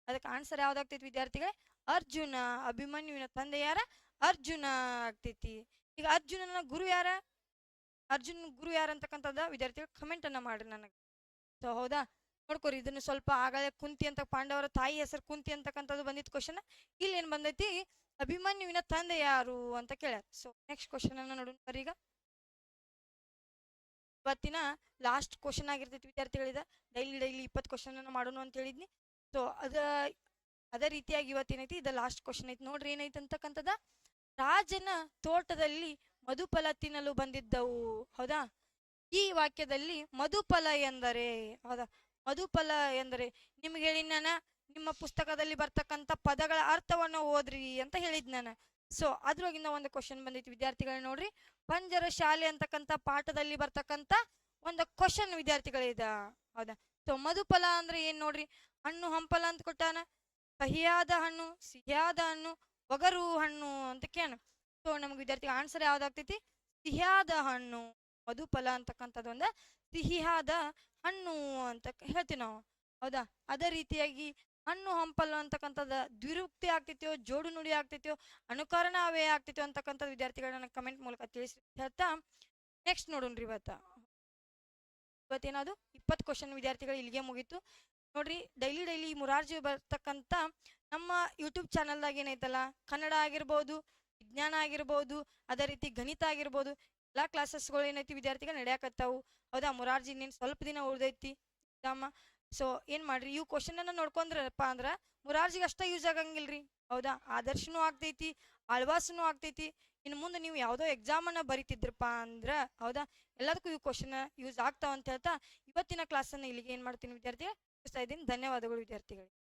ಅದಕ್ಕೆ ಆನ್ಸರ್ ಯಾವ್ದಾಗ್ತೈತಿ ವಿದ್ಯಾರ್ಥಿಗಳೇ? ಅರ್ಜುನ, ಅಭಿಮನ್ಯುವಿನ ತಂದೆ ಯಾರ? ಅರ್ಜುನ ಆಗ್ತೈತಿ. ಈಗ ಅರ್ಜುನನ ಗುರು ಯಾರ? ಅರ್ಜುನ್ ಗುರು ಯಾರ ಅಂತಕ್ಕಂಥದ್ದು ವಿದ್ಯಾರ್ಥಿಗಳು ಕಮೆಂಟ್ ಅನ್ನ ಮಾಡ್ರಿ ನನಗೆ. ಸೊ ಹೌದಾ? ನೋಡ್ಕೊರಿ, ಇದನ್ನ ಸ್ವಲ್ಪ ಆಗಲೇ ಕುಂತಿ ಅಂತ ಪಾಂಡವರ ತಾಯಿ ಹೆಸರು ಕುಂತಿ ಅಂತಕ್ಕಂಥದ್ದು ಬಂದಿತ್ತು ಕ್ವಶನ್ ಇಲ್ಲಿ ಏನ್ ಬಂದೈತಿ? ಅಭಿಮನ್ಯುವಿನ ತಂದೆ ಯಾರು ಅಂತ ಕೇಳ್ಯಾರ. ಸೊ ನೆಕ್ಸ್ಟ್ ಕ್ವಶನ್ ಅನ್ನ ನೋಡೋಣ ಈಗ. ಇವತ್ತಿನ ಲಾಸ್ಟ್ ಕ್ವಶನ್ ಆಗಿರ್ತೈತಿ ವಿದ್ಯಾರ್ಥಿಗಳಿದ. ಡೈಲಿ ಡೈಲಿ ಇಪ್ಪತ್ತು ಕ್ವಶನ್ ಅನ್ನ ಮಾಡೋಣ ಅಂತ ಹೇಳಿದ್ನಿ. ಸೊ ಅದ, ಅದೇ ರೀತಿಯಾಗಿ ಇವತ್ತೇನೈತಿ ಇದ ಲಾಸ್ಟ್ ಕ್ವಶನ್ ಐತಿ. ನೋಡ್ರಿ ಏನೈತಿ ಅಂತಕ್ಕಂಥದ ರಾಜನ ತೋಟದಲ್ಲಿ ಮಧುಫಲ ತಿನ್ನಲು ಬಂದಿದ್ದವು. ಹೌದಾ? ಈ ವಾಕ್ಯದಲ್ಲಿ ಮಧುಫಲ ಎಂದರೆ, ಹೌದಾ? ಮಧುಫಲ ಎಂದರೆ ನಿಮ್ಗೆ ಹೇಳಿ ನಾನು, ನಿಮ್ಮ ಪುಸ್ತಕದಲ್ಲಿ ಬರ್ತಕ್ಕಂಥ ಪದಗಳ ಅರ್ಥವನ್ನು ಓದ್ರಿ ಅಂತ ಹೇಳಿದ್ ನಾನು. ಸೊ ಅದ್ರೊಳಗಿಂದ ಒಂದು ಕ್ವಶನ್ ಬಂದಿತ್ತು ವಿದ್ಯಾರ್ಥಿಗಳ ನೋಡ್ರಿ. ಪಂಜರ ಶಾಲೆ ಅಂತಕ್ಕಂಥ ಪಾಠದಲ್ಲಿ ಬರ್ತಕ್ಕಂಥ ಒಂದು ಕ್ವಶನ್ ವಿದ್ಯಾರ್ಥಿಗಳಿದ, ಹೌದಾ? ಸೊ ಮಧುಫಲ ಅಂದ್ರೆ ಏನ್ ನೋಡ್ರಿ? ಹಣ್ಣು ಹಂಪಲ ಅಂತ ಕೊಟ್ಟಾನ? ಕಹಿಯಾದ ಹಣ್ಣು, ಸಿಹಿಯಾದ ಹಣ್ಣು, ಒಗರು ಹಣ್ಣು ಅಂತ ಕೇಳ ಸೊ ನಮ್ಗೆ ವಿದ್ಯಾರ್ಥಿ ಆನ್ಸರ್ ಯಾವ್ದಾಗ್ತೈತಿ? ಸಿಹಿಯಾದ ಹಣ್ಣು ಮಧುಫಲ ಅಂತಕ್ಕಂಥದ್ದು ಒಂದು. ಸಿಹಿಯಾದ ಹಣ್ಣು ಅಂತ ಹೇಳ್ತೀವಿ ನಾವು. ಹೌದಾ? ಅದೇ ರೀತಿಯಾಗಿ ಹಣ್ಣು ಹಂಪಲು ಅಂತಕ್ಕಂಥದ್ದು ದ್ವಿರುಕ್ತಿ ಆಗ್ತೈತಿಯೋ, ಜೋಡು ನುಡಿ ಆಗ್ತೈತಿಯೋ, ಅನುಕರಣ ಅವೇ ಆಗ್ತೈತಿಯೋ ಅಂತಕ್ಕಂಥ ವಿದ್ಯಾರ್ಥಿಗಳನ್ನ ಕಮೆಂಟ್ ಮೂಲಕ ತಿಳಿಸಿ ಹೇಳ್ತಾ ನೆಕ್ಸ್ಟ್ ನೋಡೋಣ್ರಿ ಇವತ್ತ. ಇವತ್ತೇನದು ಇಪ್ಪತ್ತು ಕ್ವಶನ್ ವಿದ್ಯಾರ್ಥಿಗಳು ಇಲ್ಲಿಗೆ ಮುಗೀತು. ನೋಡ್ರಿ ಡೈಲಿ ಡೈಲಿ ಮುರಾರ್ಜಿ ಬರ್ತಕ್ಕಂಥ ನಮ್ಮ ಯೂಟ್ಯೂಬ್ ಚಾನಲ್ದಾಗ ಏನೈತಲ್ಲ, ಕನ್ನಡ ಆಗಿರ್ಬೋದು, ವಿಜ್ಞಾನ ಆಗಿರ್ಬೋದು, ಅದೇ ರೀತಿ ಗಣಿತ ಆಗಿರ್ಬೋದು ಎಲ್ಲಾ ಕ್ಲಾಸಸ್ಗಳು ಏನೈತಿ ವಿದ್ಯಾರ್ಥಿಗಳು ನಡೆಯಾಕತ್ತಾವು. ಹೌದಾ? ಮುರಾರ್ಜಿ ನೀನು ಸ್ವಲ್ಪ ದಿನ ಉಳ್ದೈತಿ. ಎಕ್ಸಾಮ ಸೊ ಏನ್ ಮಾಡ್ರಿ? ಇವು ಅನ್ನ ನೋಡ್ಕೊಂಡ್ರಪ್ಪ ಅಂದ್ರ ಮುರಾರ್ಜಿಗೆ ಅಷ್ಟೇ ಯೂಸ್ ಆಗಂಗಿಲ್ರಿ. ಹೌದಾ? ಆದರ್ಶನೂ ಆಗ್ತೈತಿ, ಆಳ್ವಾಸನೂ ಆಗ್ತೈತಿ. ಇನ್ನು ಮುಂದೆ ನೀವು ಯಾವುದೋ ಅನ್ನ ಬರಿತಿದ್ರಪ್ಪ ಅಂದ್ರ, ಹೌದಾ? ಎಲ್ಲದಕ್ಕೂ ಇವು ಕ್ವಶನ್ ಯೂಸ್ ಆಗ್ತಾವ ಅಂತ ಹೇಳ್ತಾ ಇವತ್ತಿನ ಕ್ಲಾಸನ್ನ ಇಲ್ಲಿಗೆ ಏನ್ ಮಾಡ್ತೀನಿ ಮುಗಿಸ್ತಾ ಇದ್ದೀನಿ. ಧನ್ಯವಾದಗಳು ವಿದ್ಯಾರ್ಥಿಗಳು.